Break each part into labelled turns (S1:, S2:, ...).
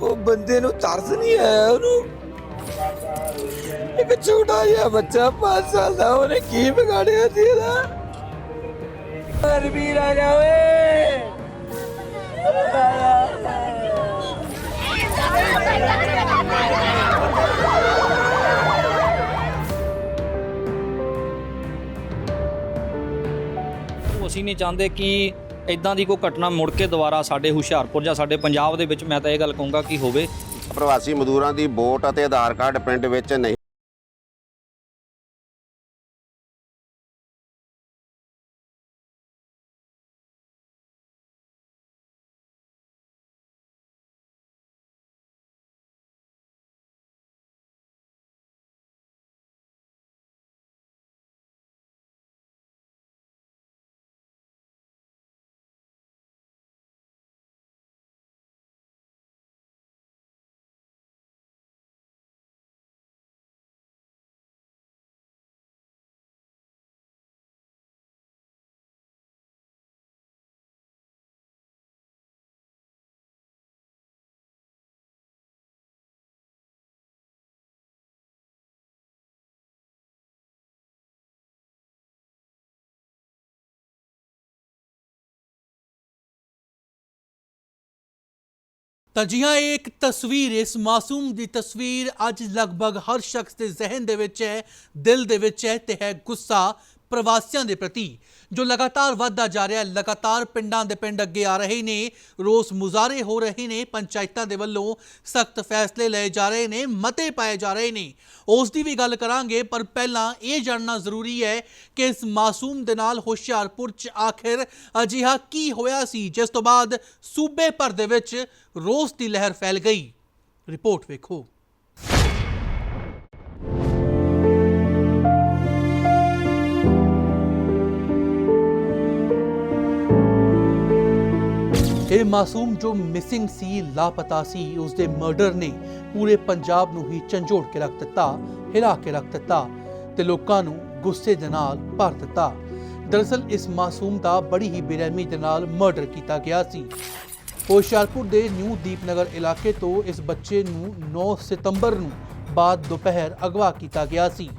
S1: ਉਹ ਬੰਦੇ ਨੂੰ ਤਰਸ ਨਹੀਂ ਆਇਆ ਉਹਨੂੰ? ਇੱਕ ਛੋਟਾ ਜਿਹਾ ਬੱਚਾ 5 ਸਾਲ ਦਾ, ਉਹਨੇ ਕੀ ਵਿਗਾੜਿਆ ਸੀ ਇਹਦਾ? ਪਰ ਵੀਰ ਓਏ।
S2: ਅਸੀਂ ਨਹੀਂ ਚਾਹੁੰਦੇ ਕਿ ਇਦਾਂ ਦੀ ਕੋਈ ਘਟਨਾ ਮੁੜ ਕੇ ਦੁਬਾਰਾ ਸਾਡੇ ਹੁਸ਼ਿਆਰਪੁਰ ਜਾਂ ਸਾਡੇ ਪੰਜਾਬ ਦੇ ਵਿੱਚ, ਮੈਂ ਤਾਂ ਇਹ ਗੱਲ ਕਹੂੰਗਾ ਕਿ ਹੋਵੇ।
S3: ਪ੍ਰਵਾਸੀ ਮਜ਼ਦੂਰਾਂ ਦੀ ਵੋਟ ਅਤੇ ਆਧਾਰ ਕਾਰਡ ਪਿੰਡ ਵਿੱਚ ਨਹੀਂ
S4: ਤਾਂ ਜੀ ਇਹ ਇੱਕ ਤਸਵੀਰ, ਇਸ ਮਾਸੂਮ ਦੀ ਤਸਵੀਰ ਅੱਜ ਲਗਭਗ ਹਰ ਸ਼ਖਸ ਦੇ ਜ਼ਿਹਨ ਦੇ ਵਿੱਚ ਹੈ, ਦਿਲ ਦੇ ਵਿੱਚ ਹੈ ਤੇ ਹੈ ਗੁੱਸਾ। ਪ੍ਰਵਾਸੀਆਂ ਦੇ ਪ੍ਰਤੀ ਜੋ ਲਗਾਤਾਰ ਵੱਧਦਾ ਜਾ ਰਿਹਾ ਹੈ। ਲਗਾਤਾਰ ਪਿੰਡਾਂ ਦੇ ਪਿੰਡ ਅੱਗੇ ਆ ਰਹੇ ਨੇ, ਰੋਸ ਮੁਜ਼ਾਹਰੇ ਹੋ ਰਹੇ ਨੇ, ਪੰਚਾਇਤਾਂ ਦੇ ਵੱਲੋਂ ਸਖਤ ਫੈਸਲੇ ਲਏ ਜਾ ਰਹੇ ਨੇ, ਮਤੇ ਪਾਏ ਜਾ ਰਹੇ ਨੇ। ਉਸ ਦੀ ਵੀ ਗੱਲ ਕਰਾਂਗੇ, ਪਰ ਪਹਿਲਾਂ ਇਹ ਜਾਣਨਾ ਜ਼ਰੂਰੀ ਹੈ ਕਿ ਇਸ ਮਾਸੂਮ ਦੇ ਨਾਲ ਹੁਸ਼ਿਆਰਪੁਰ 'ਚ ਆਖਿਰ ਅਜਿਹਾ ਕੀ ਹੋਇਆ ਸੀ, ਜਿਸ ਤੋਂ ਬਾਅਦ ਸੂਬੇ ਭਰ ਦੇ ਵਿੱਚ ਰੋਸ ਦੀ ਲਹਿਰ ਫੈਲ ਗਈ। ਰਿਪੋਰਟ ਵੇਖੋ। ਇਹ ਮਾਸੂਮ ਜੋ ਮਿਸਿੰਗ ਸੀ, ਲਾਪਤਾ ਸੀ ਉਸ ਦੇ ਮਰਡਰ ਨੇ ਪੂਰੇ ਪੰਜਾਬ ਨੂੰ ਹੀ ਝੰਜੋੜ ਕੇ ਰੱਖ ਦਿੱਤਾ, ਹਿਲਾ ਕੇ ਰੱਖ ਦਿੱਤਾ ਤੇ ਲੋਕਾਂ ਨੂੰ ਗੁੱਸੇ ਦੇ ਨਾਲ ਭਰ ਦਿੱਤਾ। ਦਰਅਸਲ ਇਸ ਮਾਸੂਮ ਦਾ ਬੜੀ ਹੀ ਬੇਰਹਿਮੀ ਦੇ ਨਾਲ ਮਰਡਰ ਕੀਤਾ ਗਿਆ ਸੀ। ਹੁਸ਼ਿਆਰਪੁਰ ਦੇ ਨਿਊ ਦੀਪਨਗਰ ਇਲਾਕੇ ਤੋਂ ਇਸ ਬੱਚੇ ਨੂੰ 9 ਸਤੰਬਰ ਨੂੰ ਬਾਅਦ ਦੁਪਹਿਰ ਅਗਵਾ ਕੀਤਾ ਗਿਆ ਸੀ।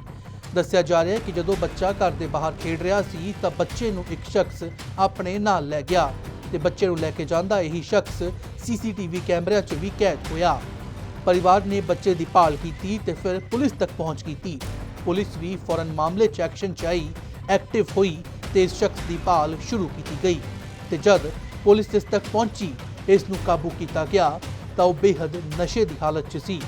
S4: ਦੱਸਿਆ ਜਾ ਰਿਹਾ ਹੈ ਕਿ ਜਦੋਂ ਬੱਚਾ ਘਰ ਦੇ ਬਾਹਰ ਖੇਡ ਰਿਹਾ ਸੀ ਤਾਂ ਬੱਚੇ ਨੂੰ ਇੱਕ ਸ਼ਖਸ ਆਪਣੇ ਨਾਲ ਲੈ ਗਿਆ। ਤੇ ਬੱਚੇ ਨੂੰ ਲੈ ਕੇ ਜਾਂਦਾ ਇਹੀ ਸ਼ਖਸ ਸੀਸੀਟੀਵੀ ਕੈਮਰਿਆਂ 'ਚ ਵੀ ਕੈਦ ਹੋਇਆ। ਪਰਿਵਾਰ ਨੇ ਬੱਚੇ ਦੀ ਭਾਲ ਕੀਤੀ ਤੇ ਫਿਰ ਪੁਲਿਸ ਤੱਕ ਪਹੁੰਚ ਕੀਤੀ। ਪੁਲਿਸ ਵੀ ਫੌਰਨ ਮਾਮਲੇ 'ਚ ਐਕਸ਼ਨ 'ਚ ਆਈ, ਐਕਟਿਵ ਹੋਈ ਤੇ ਇਸ ਸ਼ਖਸ ਦੀ ਭਾਲ ਸ਼ੁਰੂ ਕੀਤੀ ਗਈ। ਤੇ ਜਦ ਪੁਲਿਸ ਇਸ ਤੱਕ ਪਹੁੰਚੀ, ਇਸ ਨੂੰ ਕਾਬੂ ਕੀਤਾ ਗਿਆ, ਤਾਂ ਉਹ ਬੇਹੱਦ ਨਸ਼ੇ ਦੀ ਹਾਲਤ 'ਚ ਸੀ।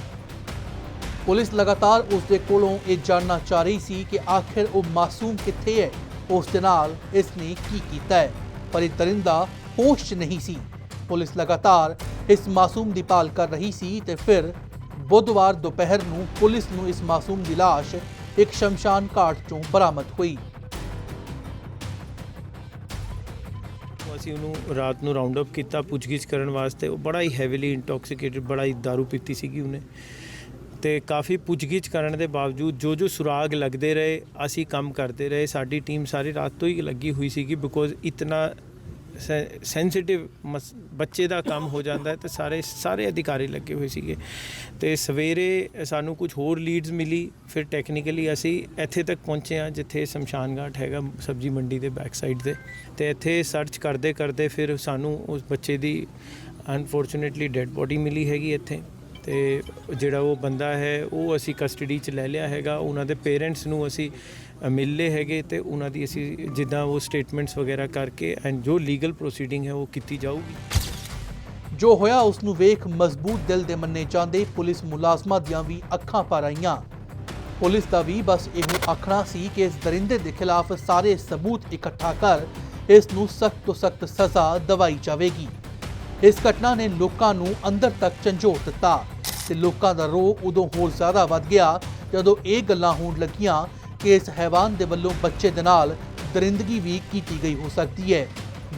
S4: ਪੁਲਿਸ ਲਗਾਤਾਰ ਉਸ ਦੇ ਕੋਲੋਂ ਇਹ ਜਾਣਨਾ ਚਾਹ ਰਹੀ ਸੀ ਕਿ ਆਖਿਰ ਉਹ ਮਾਸੂਮ ਕਿੱਥੇ ਹੈ, ਉਸ ਦੇ ਨਾਲ ਇਸ ਨੇ ਕੀ ਕੀਤਾ ਹੈ। ਪਰ ਇਹ ਦਰਿੰਦਾ ਹੋਸ਼ 'ਚ ਨਹੀਂ ਸੀ। ਪੁਲਿਸ ਲਗਾਤਾਰ ਇਸ ਮਾਸੂਮ ਦੀ ਭਾਲ ਕਰ ਰਹੀ ਸੀ ਤੇ ਫਿਰ ਬੁੱਧਵਾਰ ਦੁਪਹਿਰ ਨੂੰ ਪੁਲਿਸ ਨੂੰ ਇਸ ਮਾਸੂਮ ਦੀ ਲਾਸ਼ ਇੱਕ ਸ਼ਮਸ਼ਾਨ ਘਾਟ 'ਚੋਂ ਬਰਾਮਦ ਹੋਈ।
S5: ਅਸੀਂ ਉਹਨੂੰ ਰਾਤ ਨੂੰ ਰਾਉਂਡ ਅਪ ਕੀਤਾ, ਪੁੱਛਗਿੱਛ ਕਰਨ ਵਾਸਤੇ। ਉਹ ਬੜਾ ਹੀ ਹੈਵੀਲੀ ਇੰਟੌਕਸੀਕੇਟਡ ਬੜਾ ਹੀ दारू ਪੀਤੀ ਸੀਗੀ ਉਹਨੇ। ਤੇ ਕਾਫੀ ਪੁੱਛਗਿੱਛ ਕਰਨ ਦੇ ਬਾਵਜੂਦ ਜੋ ਜੋ ਸੁਰਾਗ ਲੱਗਦੇ ਰਹੇ, ਅਸੀਂ ਕੰਮ ਕਰਦੇ ਰਹੇ। ਸਾਡੀ ਟੀਮ ਸਾਰੀ ਰਾਤ ਤੋਂ ਹੀ ਲੱਗੀ ਹੋਈ ਸੀਗੀ ਬਿਕੋਜ਼ ਇਤਨਾ ਸੈਂਸਿਟਿਵ ਬੱਚੇ ਦਾ ਕੰਮ ਹੋ ਜਾਂਦਾ ਹੈ ਤੇ ਸਾਰੇ ਸਾਰੇ ਅਧਿਕਾਰੀ ਲੱਗੇ ਹੋਏ ਸੀਗੇ। ਤੇ ਸਵੇਰੇ ਸਾਨੂੰ ਕੁਝ ਹੋਰ ਲੀਡਸ ਮਿਲੀ, ਫਿਰ ਟੈਕਨੀਕਲੀ ਅਸੀਂ ਇੱਥੇ ਤੱਕ ਪਹੁੰਚੇ ਹਾਂ, ਜਿੱਥੇ ਸ਼ਮਸ਼ਾਨਘਾਟ ਹੈਗਾ ਸਬਜੀ ਮੰਡੀ ਦੇ ਬੈਕ ਸਾਈਡ ਤੇ। ਤੇ ਇੱਥੇ ਸਰਚ ਕਰਦੇ ਕਰਦੇ ਫਿਰ ਸਾਨੂੰ ਉਸ ਬੱਚੇ ਦੀ ਅਨਫੋਰਚੂਨੇਟਲੀ ਡੈੱਡ ਬੋਡੀ ਮਿਲੀ ਹੈਗੀ ਇੱਥੇ। ਤੇ ਜਿਹੜਾ ਉਹ ਬੰਦਾ ਹੈ, ਉਹ ਅਸੀਂ ਕਸਟਡੀ 'ਚ ਲੈ ਲਿਆ ਹੈਗਾ। ਉਹਨਾਂ ਦੇ ਪੇਰੈਂਟਸ ਨੂੰ ਅਸੀਂ ਅ, ਮਿਲ ਲਏ ਹੈਗੇ ਤੇ ਉਹਨਾਂ ਦੀ ਅਸੀਂ ਜਿੱਦਾਂ ਉਹ ਸਟੇਟਮੈਂਟਸ ਵਗੈਰਾ ਕਰਕੇ ਐਂਡ ਜੋ ਲੀਗਲ ਪ੍ਰੋਸੀਡਿੰਗ ਹੈ ਉਹ ਕੀਤੀ ਜਾਊਗੀ।
S4: ਜੋ ਹੋਇਆ ਉਸ ਨੂੰ ਵੇਖ ਮਜ਼ਬੂਤ ਦਿਲ ਦੇ ਮੰਨੇ ਜਾਂਦੇ ਪੁਲਿਸ ਮੁਲਾਜ਼ਮਾਂ ਦੀਆਂ ਵੀ ਅੱਖਾਂ ਭਰ ਆਈਆਂ। ਪੁਲਿਸ ਦਾ ਵੀ ਬਸ ਇਹੋ ਆਖਣਾ ਸੀ ਕਿ ਇਸ ਦਰਿੰਦੇ ਦੇ ਖਿਲਾਫ ਸਾਰੇ ਸਬੂਤ ਇਕੱਠਾ ਕਰ ਇਸ ਨੂੰ ਸਖਤ ਤੋਂ ਸਖਤ ਸਜ਼ਾ ਦਿਵਾਈ ਜਾਵੇਗੀ। ਇਸ ਘਟਨਾ ਨੇ ਲੋਕਾਂ ਨੂੰ ਅੰਦਰ ਤੱਕ ਝੰਜੋੜ ਦਿੱਤਾ ਤੇ ਲੋਕਾਂ ਦਾ ਰੋਹ ਉਦੋਂ ਹੋਰ ਜ਼ਿਆਦਾ ਵੱਧ ਗਿਆ ਜਦੋਂ ਇਹ ਗੱਲਾਂ ਹੋਣ ਲੱਗੀਆਂ ਕਿ ਇਸ ਹੈਵਾਨ ਦੇ ਵੱਲੋਂ ਬੱਚੇ ਦੇ ਨਾਲ ਦਰਿੰਦਗੀ ਵੀ ਕੀਤੀ ਗਈ ਹੋ ਸਕਦੀ ਹੈ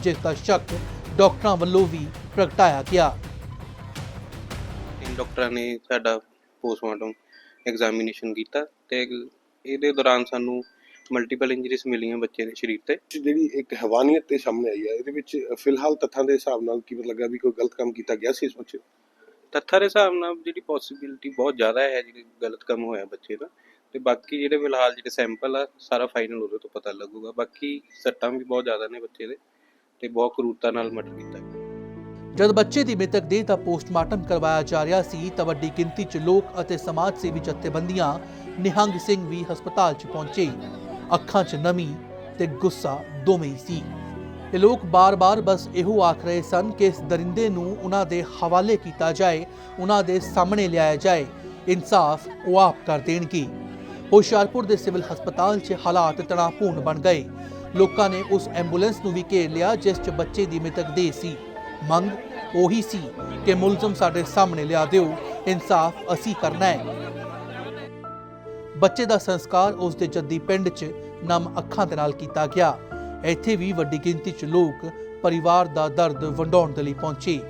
S4: ਜਿਸ ਦਾ ਸ਼ੱਕ ਡਾਕਟਰਾਂ ਵੱਲੋਂ ਵੀ ਪ੍ਰਗਟਾਇਆ ਗਿਆ।
S6: ਤਿੰਨ ਡਾਕਟਰਾਂ ਨੇ ਸਾਡਾ ਪੋਸਟਮਾਰਟਮ ਐਗਜ਼ਾਮੀਨੇਸ਼ਨ ਕੀਤਾ ਤੇ ਇਹਦੇ ਦੌਰਾਨ ਸਾਨੂੰ ਮਲਟੀਪਲ ਇੰਜਰੀਜ਼ ਮਿਲੀਆਂ ਬੱਚੇ ਦੇ ਸਰੀਰ ਤੇ।
S7: ਜਿਹੜੀ ਇੱਕ ਹੈਵਾਨੀਅਤ ਤੇ ਸਾਹਮਣੇ ਆਈ ਹੈ ਇਹਦੇ ਵਿੱਚ ਫਿਲਹਾਲ ਤੱਥਾਂ ਦੇ ਹਿਸਾਬ ਨਾਲ ਕੀ ਲੱਗਾ ਵੀ ਕੋਈ ਗਲਤ ਕੰਮ ਕੀਤਾ ਗਿਆ ਸੀ ਇਸ ਬੱਚੇ?
S6: ਤੱਥਾਂ ਦੇ ਹਿਸਾਬ ਨਾਲ ਜਿਹੜੀ ਪੋਸਿਬਿਲਿਟੀ ਬਹੁਤ ਜ਼ਿਆਦਾ ਹੈ ਜਿਹੜੀ ਗਲਤ ਕੰਮ ਹੋਇਆ ਬੱਚੇ ਦਾ ਤੇ ਬਾਕੀ ਜਿਹੜੇ ਫਿਲਹਾਲ ਜਿਹੜੇ ਸੈਂਪਲ ਆ, ਸਾਰਾ ਫਾਈਨਲ ਉਹਦੇ ਤੋਂ ਪਤਾ ਲੱਗੂਗਾ। ਬਾਕੀ ਸੱਟਾਂ ਵੀ ਬਹੁਤ ਜ਼ਿਆਦਾ ਨੇ ਬੱਚੇ ਦੇ ਤੇ ਬਹੁਤ ਕਰੂਰਤਾ ਨਾਲ ਮਰਡਰ ਕੀਤਾ
S4: ਜਦ ਬੱਚੇ ਦੀ ਮ੍ਰਿਤਕ ਦੇਹ ਦਾ ਪੋਸਟਮਾਰਟਮ ਕਰਵਾਇਆ ਜਾ ਰਿਹਾ ਸੀ, ਤਾਂ ਵੱਡੀ ਗਿਣਤੀ 'ਚ ਲੋਕ ਅਤੇ ਸਮਾਜ ਸੇਵੀ ਜਥੇਬੰਦੀਆਂ ਨਿਹੰਗ ਸਿੰਘ ਵੀ ਹਸਪਤਾਲ 'ਚ ਪਹੁੰਚੇ। ਅੱਖਾਂ 'ਚ ਨਮੀ ਤੇ ਗੁੱਸਾ ਦੋਵੇਂ ਸੀ। ਇਹ ਲੋਕ ਬਾਰ-ਬਾਰ ਬਸ ਇਹੋ ਆਖ ਰਹੇ ਸਨ ਕਿ ਇਸ ਦਰਿੰਦੇ ਨੂੰ ਉਹਨਾਂ ਦੇ ਹਵਾਲੇ ਕੀਤਾ ਜਾਏ, ਉਹਨਾਂ ਦੇ ਸਾਹਮਣੇ ਲਿਆਇਆ ਜਾਏ। ਇਨਸਾਫ ਉਹ ਆਪ ਕਰ ਦੇਣਗੇ। ਹੁਸ਼ਿਆਰਪੁਰ ਦੇ ਸਿਵਲ ਹਸਪਤਾਲ 'ਚ ਹਾਲਾਤ ਤਣਾਅਪੂਰਨ ਬਣ ਗਏ। ਲੋਕਾਂ ਨੇ ਉਸ ਐਂਬੂਲੈਂਸ ਨੂੰ ਵੀ ਘੇਰ ਲਿਆ, ਜਿਸ 'ਚ ਬੱਚੇ ਦੀ ਮ੍ਰਿਤਕ ਦੇਹ ਸੀ। ਮੰਗ ਉਹੀ ਸੀ ਕਿ ਮੁਲਜ਼ਮ ਸਾਡੇ ਸਾਹਮਣੇ ਲਿਆ ਦਿਓ। ਇਨਸਾਫ ਅਸੀਂ ਕਰਨਾ ਹੈ। ਬੱਚੇ ਦਾ ਸੰਸਕਾਰ ਉਸ ਦੇ ਜੱਦੀ ਪਿੰਡ 'ਚ ਨਮ ਅੱਖਾਂ ਦੇ ਨਾਲ ਕੀਤਾ ਗਿਆ। ਇੱਥੇ ਵੀ ਵੱਡੀ ਗਿਣਤੀ 'ਚ ਲੋਕ ਪਰਿਵਾਰ ਦਾ ਦਰਦ ਵੰਡਾਉਣ ਦੇ ਲਈ ਪਹੁੰਚੇ।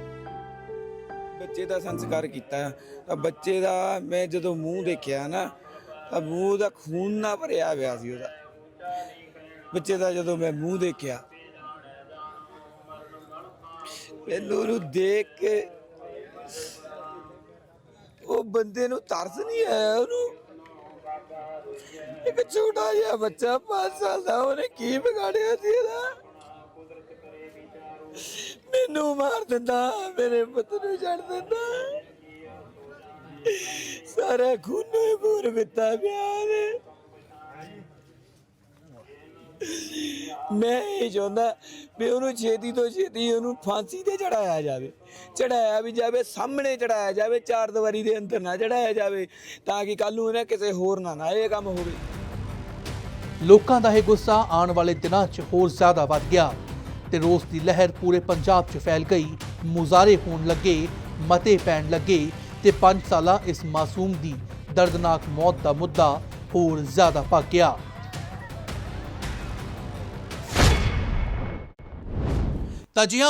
S1: ਬੱਚੇ ਦਾ ਸੰਸਕਾਰ ਕੀਤਾ। ਤਾਂ ਬੱਚੇ ਦਾ ਮੈਂ ਜਦੋਂ ਮੂੰਹ ਦੇਖਿਆ ਨਾ ਮੂੰਹ ਦਾ ਖੂਨ ਨਾ ਭਰਿਆ ਹੋਇਆ ਸੀ ਉਹਦਾ। ਬੱਚੇ ਦਾ ਜਦੋਂ ਮੈਂ ਮੂੰਹ ਦੇਖਿਆ ਮੈਨੂੰ ਉਹਨੂੰ ਦੇਖ ਕੇ ਉਹ ਬੰਦੇ ਨੂੰ ਤਰਸ ਨਹੀਂ ਆਇਆ ਉਹਨੂੰ। ਇੱਕ ਛੋਟਾ ਜਿਹਾ ਬੱਚਾ 5 ਸਾਲ ਦਾ, ਉਹਨੇ ਕੀ ਵਿਗਾੜਿਆ ਸੀ ਇਹਦਾ? ਮੈਨੂੰ ਮਾਰ ਦਿੰਦਾ, ਮੇਰੇ ਪੁੱਤ ਨੂੰ ਛੱਡ ਦਿੰਦਾ। ਸਾਰਾ ਖੂਨ ਹੀ ਬੂਰ ਬਿੱਤਾ ਪਿਆ ਨੇ ਮੈਂ ਇਹ ਚਾਹੁੰਦਾ ਵੀ ਉਹਨੂੰ ਛੇਤੀ ਤੋਂ ਛੇਤੀ ਉਹਨੂੰ ਫਾਂਸੀ ਤੇ ਚੜਾਇਆ ਜਾਵੇ। ਚੜਾਇਆ ਵੀ ਜਾਵੇ, ਸਾਹਮਣੇ ਚੜਾਇਆ ਜਾਵੇ, ਚਾਰ ਦੀਵਾਰੀ ਦੇ ਅੰਦਰ ਨਾ ਚੜਾਇਆ ਜਾਵੇ, ਤਾਂ ਕਿ ਕੱਲ ਨੂੰ ਇਹਨੇ ਕਿਸੇ ਹੋਰ ਨਾ ਨਾ ਇਹ ਕੰਮ ਹੋਵੇ।
S4: ਲੋਕਾਂ ਦਾ ਇਹ ਗੁੱਸਾ ਆਉਣ ਵਾਲੇ ਦਿਨਾਂ 'ਚ ਹੋਰ ਜ਼ਿਆਦਾ ਵੱਧ ਗਿਆ ਤੇ ਰੋਸ ਦੀ ਲਹਿਰ ਪੂਰੇ ਪੰਜਾਬ 'ਚ ਫੈਲ ਗਈ। ਮੁਜ਼ਾਰੇ ਹੋਣ ਲੱਗੇ, ਮਤੇ ਪੈਣ ਲੱਗੇ ਤੇ 5 ਸਾਲਾ ਇਸ ਮਾਸੂਮ ਦੀ ਦਰਦਨਾਕ ਮੌਤ ਦਾ ਮੁੱਦਾ ਹੋਰ ਜ਼ਿਆਦਾ ਭੱਗ ਗਿਆ।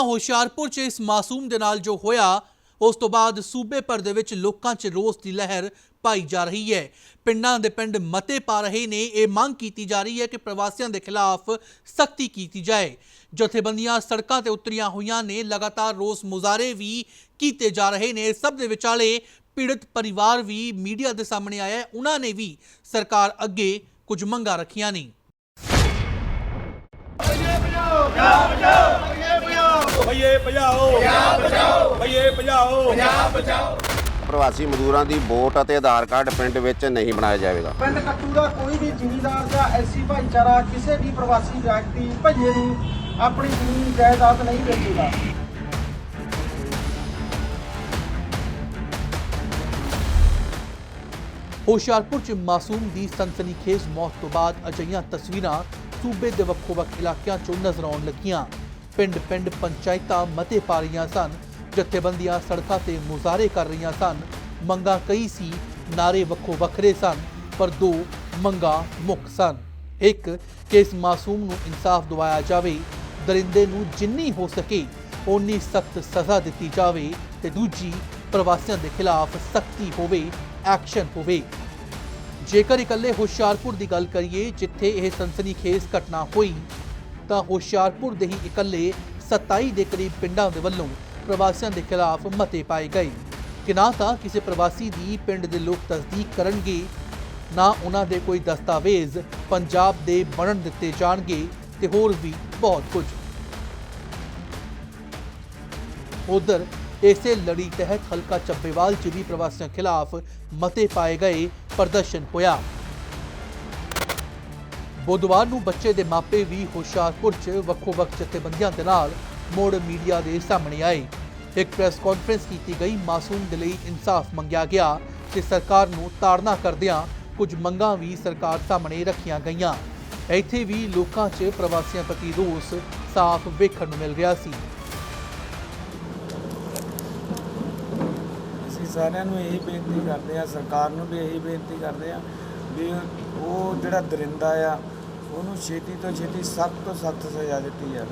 S4: ਹੁਸ਼ਿਆਰਪੁਰ 'ਚ ਇਸ ਮਾਸੂਮ ਦੇ ਨਾਲ ਜੋ ਹੋਇਆ, ਉਸ ਤੋਂ ਬਾਅਦ ਸੂਬੇ ਭਰ ਦੇ ਵਿੱਚ ਲੋਕਾਂ 'ਚ ਰੋਸ ਦੀ ਲਹਿਰ ਪਾਈ ਜਾ ਰਹੀ ਹੈ। ਪਿੰਡਾਂ ਦੇ ਪਿੰਡ ਮਤੇ ਪਾ ਰਹੇ ਨੇ, ਇਹ ਮੰਗ ਕੀਤੀ ਜਾ ਰਹੀ ਹੈ ਕਿ ਪ੍ਰਵਾਸੀਆਂ ਦੇ ਖਿਲਾਫ ਸਖਤੀ ਕੀਤੀ ਜਾਏ। ਜਥੇਬੰਦੀਆਂ ਸੜਕਾਂ ਤੇ ਉਤਰੀਆਂ ਹੋਈਆਂ ਨੇ, ਲਗਾਤਾਰ ਰੋਸ ਮੁਜ਼ਾਰੇ ਵੀ ਕੀਤੇ ਜਾ ਰਹੇ ਨੇ। ਸਭ ਦੇ ਵਿਚਾਲੇ ਪੀੜਤ ਪਰਿਵਾਰ ਵੀ ਮੀਡੀਆ ਦੇ ਸਾਹਮਣੇ ਆਇਆ ਹੈ। ਉਹਨਾਂ ਨੇ ਵੀ ਸਰਕਾਰ ਅੱਗੇ ਕੁਝ ਮੰਗਾਂ ਰੱਖੀਆਂ ਨੇ।
S3: ਪ੍ਰਵਾਸੀ ਮਜ਼ਦੂਰਾਂ ਦੀ ਵੋਟ ਅਤੇ ਆਧਾਰ ਕਾਰਡ ਪਿੰਡ ਵਿੱਚ ਨਹੀਂ ਬਣਾਇਆ ਜਾਵੇਗਾ।
S7: ਪਿੰਡ ਕੱਟੂ ਦਾ ਕੋਈ ਵੀ ਜ਼ਿਮੀਂਦਾਰ ਜਾਂ ਐਸੀ ਭਾਈਚਾਰਾ ਕਿਸੇ ਵੀ ਪ੍ਰਵਾਸੀ ਵਿਅਕਤੀ ਭਈਏ ਨੂੰ ਆਪਣੀ ਜ਼ਮੀਨ ਜਾਇਦਾਦ ਨਹੀਂ ਵੇਚੇਗਾ
S4: ਹੁਸ਼ਿਆਰਪੁਰ 'ਚ ਮਾਸੂਮ ਦੀ ਸਨਸਨੀਖੇਜ਼ ਮੌਤ ਤੋਂ ਬਾਅਦ ਅਜਿਹੀਆਂ ਤਸਵੀਰਾਂ ਸੂਬੇ ਦੇ ਵੱਖੋ-ਵੱਖ ਇਲਾਕਿਆਂ 'ਚੋਂ ਨਜ਼ਰ ਆਉਣ ਲੱਗੀਆਂ। ਪਿੰਡ-ਪਿੰਡ ਪੰਚਾਇਤਾਂ ਮਤੇ ਪਾ ਰਹੀਆਂ ਸਨ, ਜਥੇਬੰਦੀਆਂ ਸੜਕਾਂ ਤੇ ਮੁਜ਼ਾਹਰੇ ਕਰ ਰਹੀਆਂ ਸਨ। ਮੰਗਾਂ ਕਈ ਸੀ, ਨਾਰੇ ਵੱਖੋ ਵੱਖਰੇ ਸਨ, ਪਰ ਦੋ ਮੰਗਾਂ ਮੁੱਖ ਸਨ। ਇੱਕ, ਕਿ ਇਸ ਮਾਸੂਮ ਨੂੰ ਇਨਸਾਫ ਦਿਵਾਇਆ ਜਾਵੇ, ਦਰਿੰਦੇ ਨੂੰ ਜਿੰਨੀ ਹੋ ਸਕੇ ਓਨੀ ਸਖਤ ਸਜ਼ਾ ਦਿੱਤੀ ਜਾਵੇ ਤੇ ਦੂਜੀ, ਪ੍ਰਵਾਸੀਆਂ ਦੇ ਖਿਲਾਫ ਸਖਤੀ ਹੋਵੇ ਐਕਸ਼ਨ ਹੋਵੇ। ਜੇਕਰ ਇਕੱਲੇ ਹੁਸ਼ਿਆਰਪੁਰ ਦੀ ਗੱਲ ਕਰੀਏ, ਜਿੱਥੇ ਇਹ ਸਨਸਨੀਖੇਜ਼ ਘਟਨਾ ਹੋਈ, ਤਾਂ ਹੁਸ਼ਿਆਰਪੁਰ ਦੇ ਹੀ ਇਕੱਲੇ 27 ਦੇ ਕਰੀਬ ਪਿੰਡਾਂ ਦੇ ਵੱਲੋਂ ਪ੍ਰਵਾਸੀਆਂ ਦੇ ਖਿਲਾਫ ਮਤੇ ਪਾਏ ਗਏ। ਕਿ ਨਾ ਤਾਂ ਕਿਸੇ ਪ੍ਰਵਾਸੀ ਦੀ ਪਿੰਡ ਦੇ ਲੋਕ ਤਸਦੀਕ ਕਰਨਗੇ, ਨਾ ਉਹਨਾਂ ਦੇ ਕੋਈ ਦਸਤਾਵੇਜ਼ ਪੰਜਾਬ ਦੇ ਬਣਨ ਦਿੱਤੇ ਜਾਣਗੇ ਤੇ ਹੋਰ ਵੀ ਬਹੁਤ ਕੁਝ। ਉਧਰ ਇਸੇ ਲੜੀ ਤਹਿਤ ਹਲਕਾ ਚੱਬੇਵਾਲ ਚ ਵੀ ਪ੍ਰਵਾਸੀਆਂ ਖਿਲਾਫ ਮਤੇ ਪਾਏ ਗਏ, ਪ੍ਰਦਰਸ਼ਨ ਹੋਇਆ। ਬੁੱਧਵਾਰ ਨੂੰ ਬੱਚੇ ਦੇ ਮਾਪੇ ਵੀ ਹੁਸ਼ਿਆਰਪੁਰ ਚ ਵੱਖੋ-ਵੱਖ ਜਥੇਬੰਦੀਆਂ ਦੇ ਨਾਲ ਮੋੜ ਮੀਡੀਆ ਦੇ ਸਾਹਮਣੇ ਆਏ। ਇੱਕ ਪ੍ਰੈਸ ਕਾਨਫਰੰਸ ਕੀਤੀ ਗਈ, ਮਾਸੂਮ ਦੇ ਲਈ ਇਨਸਾਫ ਮੰਗਿਆ ਗਿਆ ਤੇ ਸਰਕਾਰ ਨੂੰ ਤਾੜਨਾ ਕਰਦਿਆਂ ਕੁਝ ਮੰਗਾਂ ਵੀ ਸਰਕਾਰ ਸਾਹਮਣੇ ਰੱਖੀਆਂ ਗਈਆਂ। ਇੱਥੇ ਵੀ ਲੋਕਾਂ 'ਚ ਪ੍ਰਵਾਸੀਆਂ ਪ੍ਰਤੀ ਰੋਸ ਸਾਫ਼ ਵੇਖਣ ਨੂੰ ਮਿਲ ਰਿਹਾ ਸੀ।
S1: ਸਾਰਿਆਂ ਨੂੰ ਇਹੀ ਬੇਨਤੀ ਕਰਦੇ ਆ, ਸਰਕਾਰ ਨੂੰ ਵੀ ਇਹੀ ਬੇਨਤੀ ਕਰਦੇ ਆ ਵੀ ਉਹ ਜਿਹੜਾ ਦਰਿੰਦਾ ਆ, ਉਹਨੂੰ ਛੇਤੀ ਤੋਂ ਛੇਤੀ ਸਖਤ ਤੋਂ ਸਖਤ ਸਜ਼ਾ ਦਿੱਤੀ ਜਾਵੇ।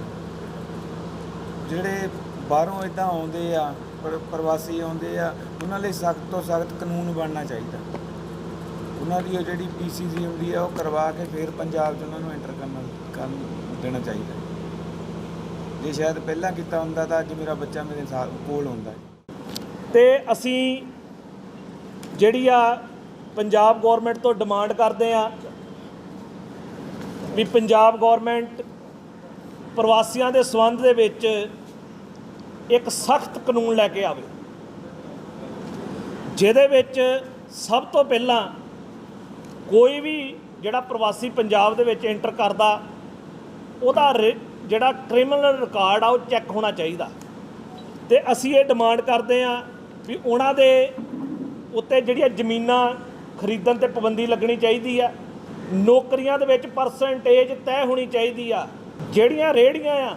S1: ਜਿਹੜੇ ਬਾਹਰੋਂ ਇਦਾਂ ਆਉਂਦੇ ਆ, ਪਰ- ਪ੍ਰਵਾਸੀ ਆਉਂਦੇ ਆ, ਉਹਨਾਂ ਲਈ ਸਖਤ ਤੋਂ ਸਖਤ ਕਾਨੂੰਨ ਬਣਨਾ ਚਾਹੀਦਾ। ਉਹਨਾਂ ਦੀ ਉਹ ਜਿਹੜੀ ਪੀਸੀਸੀ ਹੁੰਦੀ ਆ, ਉਹ ਕਰਵਾ ਕੇ ਫਿਰ ਪੰਜਾਬ 'ਚ ਉਹਨਾਂ ਨੂੰ ਐਂਟਰ ਕਰਨਾ ਕਰਨ ਦੇਣਾ ਚਾਹੀਦਾ। ਜੇ ਸ਼ਾਇਦ ਪਹਿਲਾਂ ਕੀਤਾ ਹੁੰਦਾ ਤਾਂ ਅੱਜ ਮੇਰਾ ਬੱਚਾ ਮੇਰੇ ਸਾਥ ਕੋਲ ਹੁੰਦਾ।
S8: ਤੇ ਅਸੀਂ ਜਿਹੜੀ ਆ ਪੰਜਾਬ ਗਵਰਨਮੈਂਟ ਤੋਂ ਡਿਮਾਂਡ ਕਰਦੇ ਆ ਵੀ ਪੰਜਾਬ ਗਵਰਨਮੈਂਟ ਪ੍ਰਵਾਸੀਆਂ ਦੇ ਸੰਬੰਧ ਦੇ ਵਿੱਚ ਇੱਕ ਸਖਤ ਕਾਨੂੰਨ ਲੈ ਕੇ ਆਵੇ। ਜਿਹਦੇ ਵਿੱਚ ਸਭ ਤੋਂ ਪਹਿਲਾਂ ਕੋਈ ਵੀ ਜਿਹੜਾ ਪ੍ਰਵਾਸੀ ਪੰਜਾਬ ਦੇ ਵਿੱਚ ਐਂਟਰ ਕਰਦਾ, ਉਹਦਾ ਰਿ- ਜਿਹੜਾ ਕ੍ਰਿਮੀਨਲ ਰਿਕਾਰਡ ਆ ਉਹ ਚੈੱਕ ਹੋਣਾ ਚਾਹੀਦਾ। ਤੇ ਅਸੀਂ ਇਹ ਡਿਮਾਂਡ ਕਰਦੇ ਆ ਵੀ ਉਹਨਾਂ ਦੇ ਉੱਤੇ ਜਿਹੜੀਆਂ ਜ਼ਮੀਨਾਂ ਖਰੀਦਣ ਤੇ ਪਾਬੰਦੀ ਲੱਗਣੀ ਚਾਹੀਦੀ ਆ, ਨੌਕਰੀਆਂ ਦੇ ਵਿੱਚ ਪਰਸੈਂਟੇਜ ਤੈਅ ਹੋਣੀ ਚਾਹੀਦੀ ਆ। ਜਿਹੜੀਆਂ ਰੇੜੀਆਂ ਆ,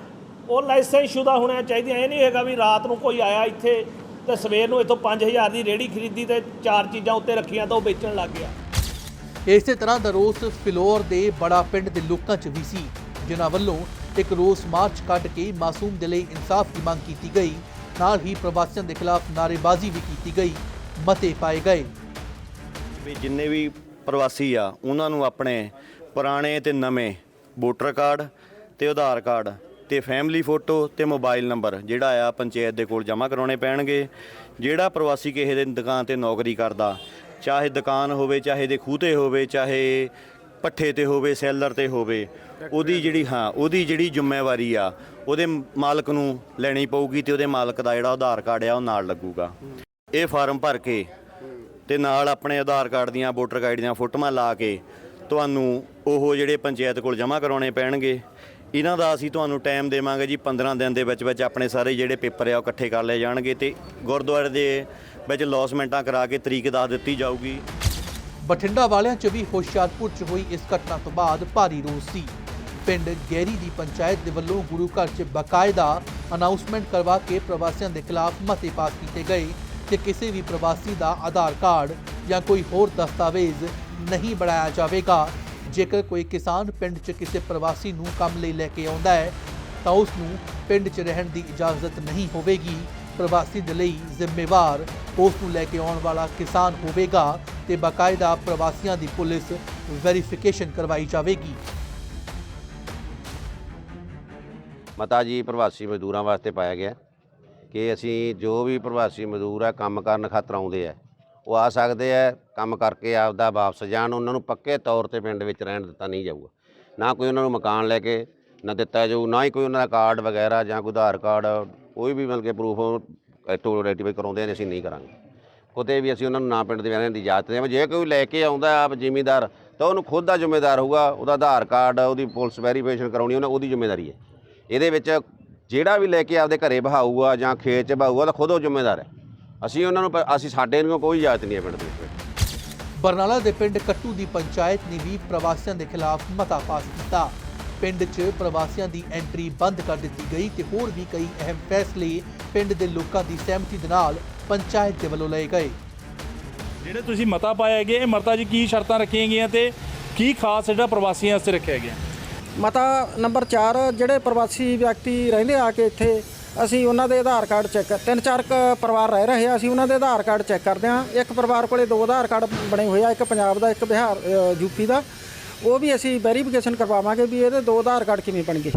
S8: ਉਹ ਲਾਇਸੈਂਸ ਸ਼ੁਦਾ ਹੋਣਾ ਚਾਹੀਦੀਆਂ। ਇਹ ਨਹੀਂ ਹੈਗਾ ਵੀ ਰਾਤ ਨੂੰ ਕੋਈ ਆਇਆ ਇੱਥੇ ਤੇ ਸਵੇਰ ਨੂੰ ਇੱਥੋਂ 5000 ਦੀ ਰੇੜੀ ਖਰੀਦੀ ਤੇ ਚਾਰ ਚੀਜ਼ਾਂ ਉੱਤੇ ਰੱਖੀਆਂ ਤਾਂ ਉਹ ਵੇਚਣ ਲੱਗ ਗਿਆ।
S4: ਇਸੇ ਤਰ੍ਹਾਂ ਦਾ ਰੋਸ ਫਿਲੌਰ ਦੇ ਬੜਾ ਪਿੰਡ ਦੇ ਲੋਕਾਂ 'ਚ ਵੀ ਸੀ, ਜਿਨ੍ਹਾਂ ਵੱਲੋਂ ਇੱਕ ਰੋਸ ਮਾਰਚ ਕੱਢ ਕੇ ਮਾਸੂਮ ਦੇ ਲਈ ਇਨਸਾਫ ਦੀ ਮੰਗ ਕੀਤੀ ਗਈ। ਨਾਲ ਹੀ ਪ੍ਰਵਾਸੀਆਂ ਦੇ ਖਿਲਾਫ ਨਾਅਰੇਬਾਜ਼ੀ ਵੀ ਕੀਤੀ ਗਈ, ਮਤੇ ਪਾਏ ਗਏ।
S9: ਵੀ ਜਿੰਨੇ ਵੀ ਪ੍ਰਵਾਸੀ ਆ, ਉਹਨਾਂ ਨੂੰ ਆਪਣੇ ਪੁਰਾਣੇ ਤੇ ਨਵੇਂ ਵੋਟਰ ਕਾਰਡ ਤੇ ਆਧਾਰ ਕਾਰਡ ਤੇ ਫੈਮਿਲੀ ਫੋਟੋ ਤੇ ਮੋਬਾਈਲ ਨੰਬਰ, ਜਿਹੜਾ ਆ ਪੰਚਾਇਤ ਦੇ ਕੋਲ ਜਮ੍ਹਾਂ ਕਰਾਉਣੇ ਪੈਣਗੇ। ਜਿਹੜਾ ਪ੍ਰਵਾਸੀ ਕਿਸੇ ਦੇ ਦੁਕਾਨ ਤੇ ਨੌਕਰੀ ਕਰਦਾ, ਚਾਹੇ ਦੁਕਾਨ ਹੋਵੇ, ਚਾਹੇ ਦੇ ਖੂਹ ਤੇ ਹੋਵੇ, ਚਾਹੇ ਪੱਠੇ ਤੇ ਹੋਵੇ, ਸੈਲਰ ਤੇ ਹੋਵੇ, ਉਹਦੀ ਜਿਹੜੀ, ਹਾਂ, ਉਹਦੀ ਜਿਹੜੀ ਜ਼ਿੰਮੇਵਾਰੀ ਆ, ਉਹਦੇ ਮਾਲਕ ਨੂੰ ਲੈਣੀ ਪਊਗੀ ਤੇ ਉਹਦੇ ਮਾਲਕ ਦਾ ਜਿਹੜਾ ਆਧਾਰ ਕਾਰਡ ਆ, ਉਹ ਨਾਲ ਲੱਗੂਗਾ। ਇਹ ਫਾਰਮ ਭਰ ਕੇ ਤੇ ਨਾਲ ਆਪਣੇ ਆਧਾਰ ਕਾਰਡ ਦੀਆਂ, ਵੋਟਰ ਕਾਰਡ ਦੀਆਂ ਫੋਟੋਆਂ ਲਾ ਕੇ ਤੁਹਾਨੂੰ ਉਹ ਜਿਹੜੇ ਪੰਚਾਇਤ ਕੋਲ ਜਮ੍ਹਾਂ ਕਰਾਉਣੇ ਪੈਣਗੇ। ਇਹਨਾਂ ਦਾ ਅਸੀਂ ਤੁਹਾਨੂੰ ਟਾਈਮ ਦੇਵਾਂਗੇ ਜੀ 15 ਦਿਨ ਦੇ ਵਿੱਚ ਵਿੱਚ ਆਪਣੇ ਸਾਰੇ ਜਿਹੜੇ ਪੇਪਰ ਆ, ਉਹ ਇਕੱਠੇ ਕਰ ਲਏ ਜਾਣਗੇ ਤੇ ਗੁਰਦੁਆਰੇ ਦੇ ਵਿੱਚ ਲੌਸਮੈਂਟਾਂ ਕਰਾ ਕੇ ਤਰੀਕ ਦੱਸ ਦਿੱਤੀ ਜਾਊਗੀ।
S4: ਬਠਿੰਡਾ ਵਾਲਿਆਂ 'ਚ ਵੀ ਹੁਸ਼ਿਆਰਪੁਰ 'ਚ ਹੋਈ ਇਸ ਘਟਨਾ ਤੋਂ ਬਾਅਦ ਭਾਰੀ ਰੋਸ ਸੀ। ਪਿੰਡ ਗੈਰੀ ਦੀ ਪੰਚਾਇਤ ਦੇ ਵੱਲੋਂ ਗੁਰੂ ਘਰ 'ਚ ਬਕਾਇਦਾ ਅਨਾਉਂਸਮੈਂਟ ਕਰਵਾ ਕੇ ਪ੍ਰਵਾਸੀਆਂ ਦੇ ਖਿਲਾਫ ਮਤੇ ਪਾਸ ਕੀਤੇ ਗਏ ਕਿ ਕਿਸੇ ਵੀ ਪ੍ਰਵਾਸੀ ਦਾ ਆਧਾਰ ਕਾਰਡ ਜਾਂ ਕੋਈ ਹੋਰ ਦਸਤਾਵੇਜ਼ ਨਹੀਂ ਬਣਾਇਆ ਜਾਵੇਗਾ। ਜੇਕਰ ਕੋਈ ਕਿਸਾਨ ਪਿੰਡ 'ਚ ਕਿਸੇ ਪ੍ਰਵਾਸੀ ਨੂੰ ਕੰਮ ਲਈ ਲੈ ਕੇ ਆਉਂਦਾ ਹੈ, ਤਾਂ ਉਸ ਨੂੰ ਪਿੰਡ 'ਚ ਰਹਿਣ ਦੀ ਇਜਾਜ਼ਤ ਨਹੀਂ ਹੋਵੇਗੀ। ਪ੍ਰਵਾਸੀ ਦੇ ਲਈ ਜ਼ਿੰਮੇਵਾਰ ਉਸ ਨੂੰ ਲੈ ਕੇ ਆਉਣ ਵਾਲਾ ਕਿਸਾਨ ਹੋਵੇਗਾ ਤੇ ਬਾਕਾਇਦਾ ਪ੍ਰਵਾਸੀਆਂ ਦੀ ਪੁਲਿਸ ਵੈਰੀਫਿਕੇਸ਼ਨ ਕਰਵਾਈ ਜਾਵੇਗੀ।
S3: ਮਤਾ ਜੀ, ਪ੍ਰਵਾਸੀ ਮਜ਼ਦੂਰਾਂ ਵਾਸਤੇ ਪਾਇਆ ਗਿਆ ਕਿ ਅਸੀਂ ਜੋ ਵੀ ਪ੍ਰਵਾਸੀ ਮਜ਼ਦੂਰ ਆ, ਕੰਮ ਕਰਨ ਖਾਤਰ ਆਉਂਦੇ ਆ, ਉਹ ਆ ਸਕਦੇ ਆ, ਕੰਮ ਕਰਕੇ ਆਪਦਾ ਵਾਪਸ ਜਾਣ, ਉਹਨਾਂ ਨੂੰ ਪੱਕੇ ਤੌਰ ਤੇ ਪਿੰਡ ਵਿੱਚ ਰਹਿਣ ਦਿੱਤਾ ਨਹੀਂ ਜਾਊਗਾ। ਨਾ ਕੋਈ ਉਹਨਾਂ ਨੂੰ ਮਕਾਨ ਲੈ ਕੇ, ਨਾ ਦਿੱਤਾ ਜਾਊ, ਨਾ ਹੀ ਕੋਈ ਉਹਨਾਂ ਦਾ ਕਾਰਡ ਵਗੈਰਾ ਜਾਂ ਕੋਈ ਆਧਾਰ ਕਾਰਡ, ਕੋਈ ਵੀ ਮਿਲ ਕੇ ਪ੍ਰੂਫ ਇੱਥੋਂ ਰੈਟੀਫਾਈ ਕਰਾਉਂਦੇ ਨੇ ਅਸੀਂ ਨਹੀਂ ਕਰਾਂਗੇ। ਕਿਤੇ ਵੀ ਅਸੀਂ ਉਹਨਾਂ ਨੂੰ ਨਾ ਪਿੰਡ ਦੇ ਰਹਿਣ ਦੀ ਇਜਾਜ਼ਤ ਦੇਵਾਂ। ਜੇ ਕੋਈ ਲੈ ਕੇ ਆਉਂਦਾ ਆਪ ਜ਼ਿਮੀਂਦਾਰ, ਤਾਂ ਉਹਨੂੰ ਖੁਦ ਦਾ ਜ਼ਿੰਮੇਦਾਰ ਹੋਊਗਾ, ਉਹਦਾ ਆਧਾਰ ਕਾਰਡ, ਉਹਦੀ ਪੁਲਿਸ ਵੈਰੀਫਿਕੇਸ਼ਨ ਕਰਾਉਣੀ ਉਹਨਾਂ ਉਹਦੀ ਜ਼ਿੰਮੇਵਾਰੀ ਹੈ। ਇਹਦੇ ਵਿੱਚ ਜਿਹੜਾ ਵੀ ਲੈ ਕੇ ਆਪਦੇ ਘਰੇ ਬਹਾਊਗਾ ਜਾਂ ਖੇਤ 'ਚ ਬਹਾਊਗਾ ਤਾਂ ਖੁਦ ਉਹ ਜ਼ਿੰਮੇਦਾਰ ਹੈ। ਅਸੀਂ ਉਹਨਾਂ ਨੂੰ ਪ- ਅਸੀਂ ਸਾਡੇ ਨੂੰ ਕੋਈ ਇਜਾਜ਼ਤ ਨਹੀਂ ਹੈ ਪਿੰਡ ਦੇ ਵਿੱਚ।
S4: ਬਰਨਾਲਾ ਦੇ ਪਿੰਡ ਕੱਟੂ ਦੀ ਪੰਚਾਇਤ ਨੇ ਵੀ ਪ੍ਰਵਾਸੀਆਂ ਦੇ ਖਿਲਾਫ ਮਤਾ ਪਾਸ ਕੀਤਾ। ਪਿੰਡ 'ਚ ਪ੍ਰਵਾਸੀਆਂ ਦੀ ਐਂਟਰੀ ਬੰਦ ਕਰ ਦਿੱਤੀ ਗਈ ਤੇ ਹੋਰ ਵੀ ਕਈ ਅਹਿਮ ਫੈਸਲੇ ਪਿੰਡ ਦੇ ਲੋਕਾਂ ਦੀ ਸਹਿਮਤੀ ਦੇ ਨਾਲ ਪੰਚਾਇਤ ਦੇ ਵੱਲੋਂ ਲਏ ਗਏ।
S10: ਜਿਹੜੇ ਤੁਸੀਂ ਮਤਾ ਪਾਇਆ ਹੈਗੇ ਇਹ ਮਤਾ ਜੀ ਕੀ ਸ਼ਰਤਾਂ ਰੱਖੀਆਂ ਗਈਆਂ ਤੇ ਕੀ ਖਾਸ ਜਿਹੜਾ ਪ੍ਰਵਾਸੀਆਂ ਵਾਸਤੇ ਰੱਖਿਆ ਗਿਆ?
S7: ਮਤਾ ਨੰਬਰ 4 ਜਿਹੜੇ ਪ੍ਰਵਾਸੀ ਵਿਅਕਤੀ ਰਹਿੰਦੇ ਆ ਕੇ ਇੱਥੇ ਅਸੀਂ ਉਹਨਾਂ ਦੇ ਆਧਾਰ ਕਾਰਡ ਚੈੱਕ ਤਿੰਨ ਚਾਰ ਕੁ ਪਰਿਵਾਰ ਰਹਿ ਰਹੇ ਆ ਅਸੀਂ ਉਹਨਾਂ ਦੇ ਆਧਾਰ ਕਾਰਡ ਚੈੱਕ ਕਰਦੇ ਆ। ਇੱਕ ਪਰਿਵਾਰ ਕੋਲੇ ਦੋ ਆਧਾਰ ਕਾਰਡ ਬਣੇ ਹੋਏ ਆ ਇੱਕ ਪੰਜਾਬ ਦਾ ਇੱਕ ਬਿਹਾਰ ਯੂਪੀ ਦਾ। ਉਹ ਵੀ ਅਸੀਂ ਵੈਰੀਫਿਕੇਸ਼ਨ ਕਰਵਾਵਾਂਗੇ ਵੀ ਇਹਦੇ ਦੋ ਆਧਾਰ ਕਾਰਡ ਕਿਵੇਂ ਬਣ ਗਏ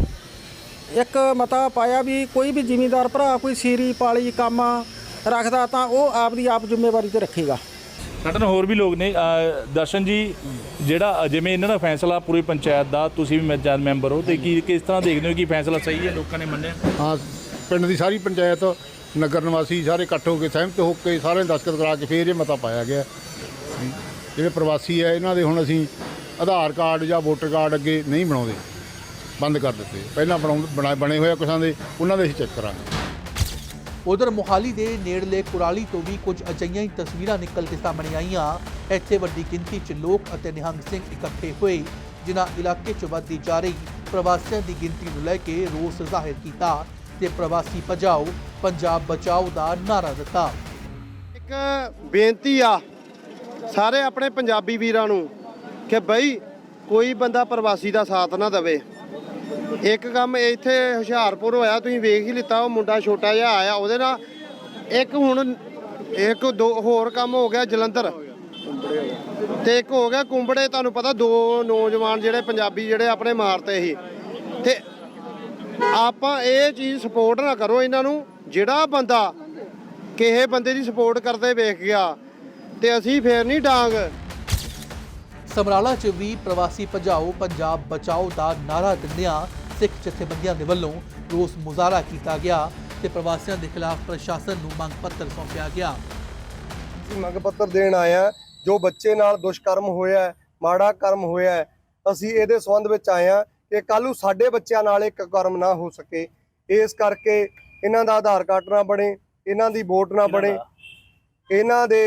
S7: ਇੱਕ ਮਤਾ ਪਾਇਆ ਵੀ ਕੋਈ ਵੀ ਜ਼ਿਮੀਂਦਾਰ ਭਰਾ ਕੋਈ ਸੀਰੀ ਪਾਲੀ ਕੰਮ ਰੱਖਦਾ ਤਾਂ ਉਹ ਆਪ ਦੀ ਆਪ ਜ਼ਿੰਮੇਵਾਰੀ ਤੇ ਰੱਖੇਗਾ।
S10: ਸਾਡੇ ਨਾਲ ਹੋਰ ਵੀ ਲੋਕ ਨੇ ਦਰਸ਼ਨ ਜੀ ਜਿਹੜਾ ਜਿਵੇਂ ਇਹਨਾਂ ਦਾ ਫੈਸਲਾ ਪੂਰੀ ਪੰਚਾਇਤ ਦਾ ਤੁਸੀਂ ਵੀ ਪੰਚਾਇਤ ਮੈਂਬਰ ਹੋ ਤੇ ਕੀ ਕਿਸ ਤਰ੍ਹਾਂ ਦੇਖਦੇ ਹੋ ਕਿ ਫੈਸਲਾ ਸਹੀ ਹੈ ਲੋਕਾਂ ਨੇ ਮੰਨਿਆ?
S11: ਹਾਂ ਪਿੰਡ ਦੀ ਸਾਰੀ ਪੰਚਾਇਤ ਨਗਰ ਨਿਵਾਸੀ ਸਾਰੇ ਇਕੱਠ ਹੋ ਕੇ ਸਹਿਮਤ ਹੋ ਕੇ ਸਾਰਿਆਂ ਨੇ ਦਸਤਖਤ ਕਰਾ ਕੇ ਫਿਰ ਇਹ ਮਤਾ ਪਾਇਆ ਗਿਆ। ਜਿਹੜੇ ਪ੍ਰਵਾਸੀ ਹੈ ਇਹਨਾਂ ਦੇ ਹੁਣ ਅਸੀਂ ਆਧਾਰ ਕਾਰਡ ਜਾਂ ਵੋਟਰ ਕਾਰਡ ਅੱਗੇ ਨਹੀਂ ਬਣਾਉਂਦੇ। ਬੰਦ ਕਰ ਦਿੱਤੇ। ਪਹਿਲਾਂ ਬਣਾਉਂ- ਬਣਾ ਬਣੇ ਹੋਏ ਆ ਕੁਛਾਂ ਦੇ ਉਹਨਾਂ ਦੇ ਅਸੀਂ ਚੈੱਕ ਕਰਾਂਗੇ।
S4: ਉਧਰ ਮੋਹਾਲੀ ਦੇ ਨੇੜਲੇ ਕੁਰਾਲੀ ਤੋਂ ਵੀ ਕੁਝ ਅਜਿਹੀਆਂ ਹੀ ਤਸਵੀਰਾਂ ਨਿਕਲ ਕੇ ਸਾਹਮਣੇ ਆਈਆਂ। ਇੱਥੇ ਵੱਡੀ ਗਿਣਤੀ 'ਚ ਲੋਕ ਅਤੇ ਨਿਹੰਗ ਸਿੰਘ ਇਕੱਠੇ ਹੋਏ, ਜਿਨ੍ਹਾਂ ਇਲਾਕੇ 'ਚ ਵੱਧਦੀ ਜਾ ਰਹੀ ਪ੍ਰਵਾਸੀਆਂ ਦੀ ਗਿਣਤੀ ਨੂੰ ਲੈ ਕੇ ਰੋਸ ਜ਼ਾਹਿਰ ਕੀਤਾ ਤੇ ਪ੍ਰਵਾਸੀ ਭਜਾਓ, ਪੰਜਾਬ ਬਚਾਓ ਦਾ ਨਾਰਾ ਦਿੱਤਾ।
S12: ਇੱਕ ਬੇਨਤੀ ਆ ਸਾਰੇ ਆਪਣੇ ਪੰਜਾਬੀ ਵੀਰਾਂ ਨੂੰ ਕਿ ਬਈ ਕੋਈ ਬੰਦਾ ਪ੍ਰਵਾਸੀ ਦਾ ਸਾਥ ਨਾ ਦੇਵੇ। ਇੱਕ ਕੰਮ ਇੱਥੇ ਹੁਸ਼ਿਆਰਪੁਰ ਹੋਇਆ, ਤੁਸੀਂ ਵੇਖ ਹੀ ਲਿੱਤਾ, ਉਹ ਮੁੰਡਾ ਛੋਟਾ ਜਿਹਾ ਆਇਆ, ਉਹਦੇ ਨਾਲ ਇੱਕ ਹੁਣ ਇੱਕ ਦੋ ਹੋਰ ਕੰਮ ਹੋ ਗਿਆ ਜਲੰਧਰ। ਤੇ ਇੱਕ ਹੋ ਗਿਆ ਕੁੰਬੜੇ, ਤੁਹਾਨੂੰ ਪਤਾ ਦੋ ਨੌਜਵਾਨ ਜਿਹੜੇ ਪੰਜਾਬੀ ਜਿਹੜੇ ਆਪਣੇ ਮਾਰਤੇ ਸੀ। ਤੇ ਆਪਾਂ ਇਹ ਚੀਜ਼ ਸਪੋਰਟ ਨਾ ਕਰੋ ਇਹਨਾਂ ਨੂੰ, ਜਿਹੜਾ ਬੰਦਾ ਕਿਸੇ ਬੰਦੇ ਦੀ ਸਪੋਰਟ ਕਰਦੇ ਵੇਖ ਗਿਆ, ਤੇ ਅਸੀਂ ਫੇਰ ਨਹੀਂ ਡਾਂਗ।
S4: ਸਮਰਾਲਾ 'ਚ ਵੀ ਪ੍ਰਵਾਸੀ ਭਜਾਓ ਪੰਜਾਬ ਬਚਾਓ ਦਾ ਨਾਰਾ ਦਿੰਦਿਆਂ ਸਿੱਖ ਜਥੇਬੰਦੀਆਂ ਦੇ ਵੱਲੋਂ ਰੋਸ ਮੁਜ਼ਾਹਰਾ ਕੀਤਾ ਗਿਆ ਤੇ ਪ੍ਰਵਾਸੀਆਂ ਦੇ ਖਿਲਾਫ ਪ੍ਰਸ਼ਾਸਨ ਨੂੰ ਮੰਗ ਪੱਤਰ ਸੌਂਪਿਆ ਗਿਆ।
S12: ਅਸੀਂ ਮੰਗ ਪੱਤਰ ਦੇਣ ਆਏ ਆ ਜੋ ਬੱਚੇ ਨਾਲ ਦੁਸ਼ਕਰਮ ਹੋਇਆ ਹੈ, ਮਾੜਾ ਕਰਮ ਹੋਇਆ ਹੈ, ਅਸੀਂ ਇਹਦੇ ਸੰਬੰਧ ਵਿੱਚ ਆਏ ਆ ਕਿ ਕੱਲ ਨੂੰ ਸਾਡੇ ਬੱਚਿਆਂ ਨਾਲ ਇੱਕ ਕਰਮ ਨਾ ਹੋ ਸਕੇ। ਇਸ ਕਰਕੇ ਇਹਨਾਂ ਦਾ ਆਧਾਰ ਕਾਰਡ ਨਾ ਬਣੇ ਇਹਨਾਂ ਦੀ ਵੋਟ ਨਾ ਬਣੇ ਇਹਨਾਂ ਦੇ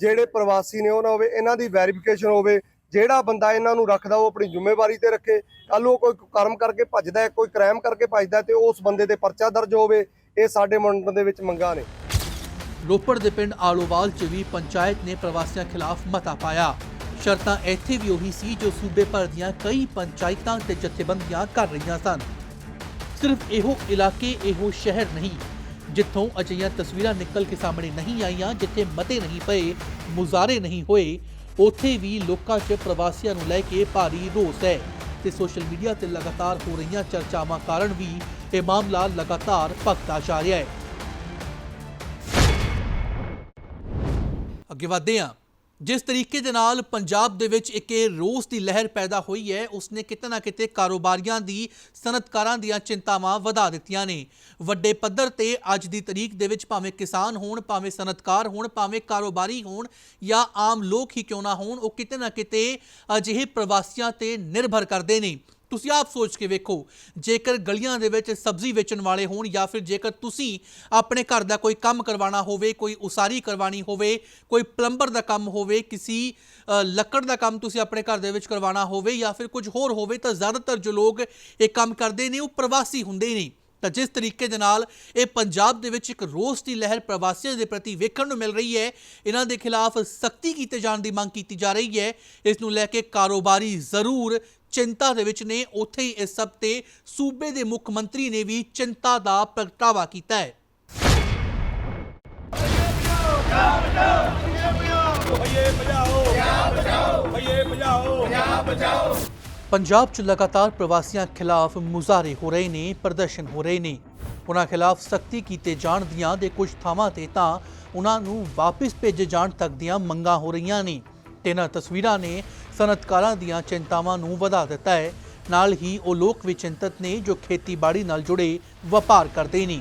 S12: ਜਿਹੜੇ ਪ੍ਰਵਾਸੀ ਨੇ ਉਹ ਨਾ ਹੋਵੇ ਇਹਨਾਂ ਦੀ ਵੈਰੀਫਿਕੇਸ਼ਨ ਹੋਵੇ ਜਿਹੜਾ ਬੰਦਾ ਇਹਨਾਂ ਨੂੰ ਰੱਖਦਾ, ਉਹ ਆਪਣੀ ਜ਼ਿੰਮੇਵਾਰੀ ਤੇ ਰੱਖੇ। ਕੱਲ ਨੂੰ ਕੋਈ ਕਰਮ ਕਰਕੇ ਭੱਜਦਾ ਹੈ, ਕੋਈ ਕ੍ਰਾਈਮ ਕਰਕੇ ਭੱਜਦਾ ਤੇ ਉਸ ਬੰਦੇ ਤੇ ਪਰਚਾ ਦਰਜ ਹੋਵੇ, ਇਹ ਸਾਡੇ ਮੰਡਲ ਦੇ ਵਿੱਚ ਮੰਗਾਂ ਨੇ।
S4: ਰੋਪੜ ਦੇ ਪਿੰਡ ਆਲੋਵਾਲ 'ਚ ਵੀ ਪੰਚਾਇਤ ਨੇ ਪ੍ਰਵਾਸੀਆਂ ਖਿਲਾਫ ਮਤਾ ਪਾਇਆ। ਸ਼ਰਤਾਂ ਇੱਥੇ ਵੀ ਉਹੀ ਸੀ ਜੋ ਸੂਬੇ ਭਰ ਦੀਆਂ ਕਈ ਪੰਚਾਇਤਾਂ ਤੇ ਜਥੇਬੰਦੀਆਂ ਕਰ ਰਹੀਆਂ ਸਨ। ਸਿਰਫ ਇਹੋ ਇਲਾਕੇ, ਇਹੋ ਸ਼ਹਿਰ ਨਹੀਂ, ਜਿੱਥੋਂ ਅਜਿਹੀਆਂ ਤਸਵੀਰਾਂ ਨਿਕਲ ਕੇ ਸਾਹਮਣੇ ਨਹੀਂ ਆਈਆਂ, ਜਿੱਥੇ ਮਤੇ ਨਹੀਂ ਪਏ ਮੁਜ਼ਾਰੇ ਨਹੀਂ ਹੋਏ ਉੱਥੇ ਵੀ ਲੋਕਾਂ 'ਚ ਪ੍ਰਵਾਸੀਆਂ ਨੂੰ ਲੈ ਕੇ ਭਾਰੀ ਰੋਸ ਹੈ ਤੇ ਸੋਸ਼ਲ ਮੀਡੀਆ ਤੇ ਲਗਾਤਾਰ ਹੋ ਰਹੀਆਂ ਚਰਚਾਵਾਂ ਕਾਰਨ ਵੀ ਇਹ ਮਾਮਲਾ ਲਗਾਤਾਰ ਭਖਦਾ ਜਾ ਰਿਹਾ ਹੈ। ਅੱਗੇ ਵਧਦੇ ਹਾਂ। ਜਿਸ ਤਰੀਕੇ ਦੇ ਨਾਲ ਪੰਜਾਬ ਦੇ ਵਿੱਚ ਇੱਕ ਇਹ ਰੋਸ ਦੀ ਲਹਿਰ ਪੈਦਾ ਹੋਈ ਹੈ, ਉਸਨੇ ਕਿਤੇ ਨਾ ਕਿਤੇ ਕਾਰੋਬਾਰੀਆਂ ਦੀ, ਸਨਅਤਕਾਰਾਂ ਦੀਆਂ ਚਿੰਤਾਵਾਂ ਵਧਾ ਦਿੱਤੀਆਂ ਨੇ। ਵੱਡੇ ਪੱਧਰ ਤੇ ਅੱਜ ਦੀ ਤਰੀਕ ਦੇ ਵਿੱਚ ਭਾਵੇਂ ਕਿਸਾਨ ਹੋਣ, ਭਾਵੇਂ ਸਨਅਤਕਾਰ ਹੋਣ, ਭਾਵੇਂ ਕਾਰੋਬਾਰੀ ਹੋਣ ਜਾਂ ਆਮ ਲੋਕ ਹੀ ਕਿਉਂ ਨਾ ਹੋਣ, ਉਹ ਕਿਤੇ ਨਾ ਕਿਤੇ ਅਜਿਹੇ ਪ੍ਰਵਾਸੀਆਂ ਤੇ ਨਿਰਭਰ ਕਰਦੇ ਨੇ। ਤੁਸੀਂ ਆਪ ਸੋਚ ਕੇ ਵੇਖੋ, ਜੇਕਰ ਗਲੀਆਂ ਦੇ ਵਿੱਚ ਸਬਜ਼ੀ ਵੇਚਣ ਵਾਲੇ ਹੋਣ ਜਾਂ ਫਿਰ ਜੇਕਰ ਤੁਸੀਂ ਆਪਣੇ ਘਰ ਦਾ ਕੋਈ ਕੰਮ ਕਰਵਾਉਣਾ ਹੋਵੇ, ਕੋਈ ਉਸਾਰੀ ਕਰਵਾਣੀ ਹੋਵੇ, ਕੋਈ ਪਲੰਬਰ ਦਾ ਕੰਮ ਹੋਵੇ, ਕਿਸੇ ਲੱਕੜ ਦਾ ਕੰਮ ਤੁਸੀਂ ਆਪਣੇ ਘਰ ਦੇ ਵਿੱਚ ਕਰਵਾਉਣਾ ਹੋਵੇ ਜਾਂ ਫਿਰ ਕੁਝ ਹੋਰ ਹੋਵੇ, ਤਾਂ ਜ਼ਿਆਦਾਤਰ ਜੋ ਲੋਕ ਇਹ ਕੰਮ ਕਰਦੇ ਨੇ, ਉਹ ਪ੍ਰਵਾਸੀ ਹੁੰਦੇ ਨੇ। ਤਾਂ ਜਿਸ ਤਰੀਕੇ ਦੇ ਨਾਲ ਇਹ ਪੰਜਾਬ ਦੇ ਵਿੱਚ ਇੱਕ ਰੋਸ ਦੀ ਲਹਿਰ ਪ੍ਰਵਾਸੀਆਂ ਦੇ ਪ੍ਰਤੀ ਵੇਖਣ ਨੂੰ ਮਿਲ ਰਹੀ ਹੈ, ਇਹਨਾਂ ਦੇ ਖਿਲਾਫ ਸਖਤੀ ਕੀਤੇ ਜਾਣ ਦੀ ਮੰਗ ਕੀਤੀ ਜਾ ਰਹੀ ਹੈ। ਇਸ ਨੂੰ ਲੈ ਕੇ ਕਾਰੋਬਾਰੀ ਜ਼ਰੂਰ ਚਿੰਤਾ ਦੇ ਵਿੱਚ ਨੇ। ਉੱਥੇ ਹੀ ਇਸ ਸਭ ਤੇ ਸੂਬੇ ਦੇ ਮੁੱਖ ਮੰਤਰੀ ਨੇ ਵੀ ਚਿੰਤਾ ਦਾ ਪ੍ਰਗਟਾਵਾ ਕੀਤਾ ਹੈ। ਪੰਜਾਬ ਪੰਜਾਬ 'ਚ ਲਗਾਤਾਰ ਪ੍ਰਵਾਸੀਆਂ ਖਿਲਾਫ ਮੁਜ਼ਾਹਰੇ ਹੋ ਰਹੇ ਨੇ, ਪ੍ਰਦਰਸ਼ਨ ਹੋ ਰਹੇ ਨੇ। ਉਹਨਾਂ ਖਿਲਾਫ ਸਖਤੀ ਕੀਤੇ ਜਾਣ ਦੀਆਂ ਦੇ ਕੁਝ ਥਾਵਾਂ ਤੇ ਤਾਂ ਉਹਨਾਂ ਨੂੰ ਵਾਪਸ ਭੇਜੇ ਜਾਣ ਤੱਕ ਦੀਆਂ ਮੰਗਾਂ ਹੋ ਰਹੀਆਂ ਨੇ। ਤੇ ਇਹਨਾਂ ਤਸਵੀਰਾਂ ਨੇ ਸਨਅਤਕਾਰਾਂ ਦੀਆਂ ਚਿੰਤਾਵਾਂ ਨੂੰ ਵਧਾ ਦਿੱਤਾ ਹੈ। ਨਾਲ ਹੀ ਉਹ ਲੋਕ ਵੀ ਚਿੰਤਤ ਨੇ ਜੋ ਖੇਤੀਬਾੜੀ ਨਾਲ ਜੁੜੇ ਵਪਾਰ ਕਰਦੇ ਨੇ।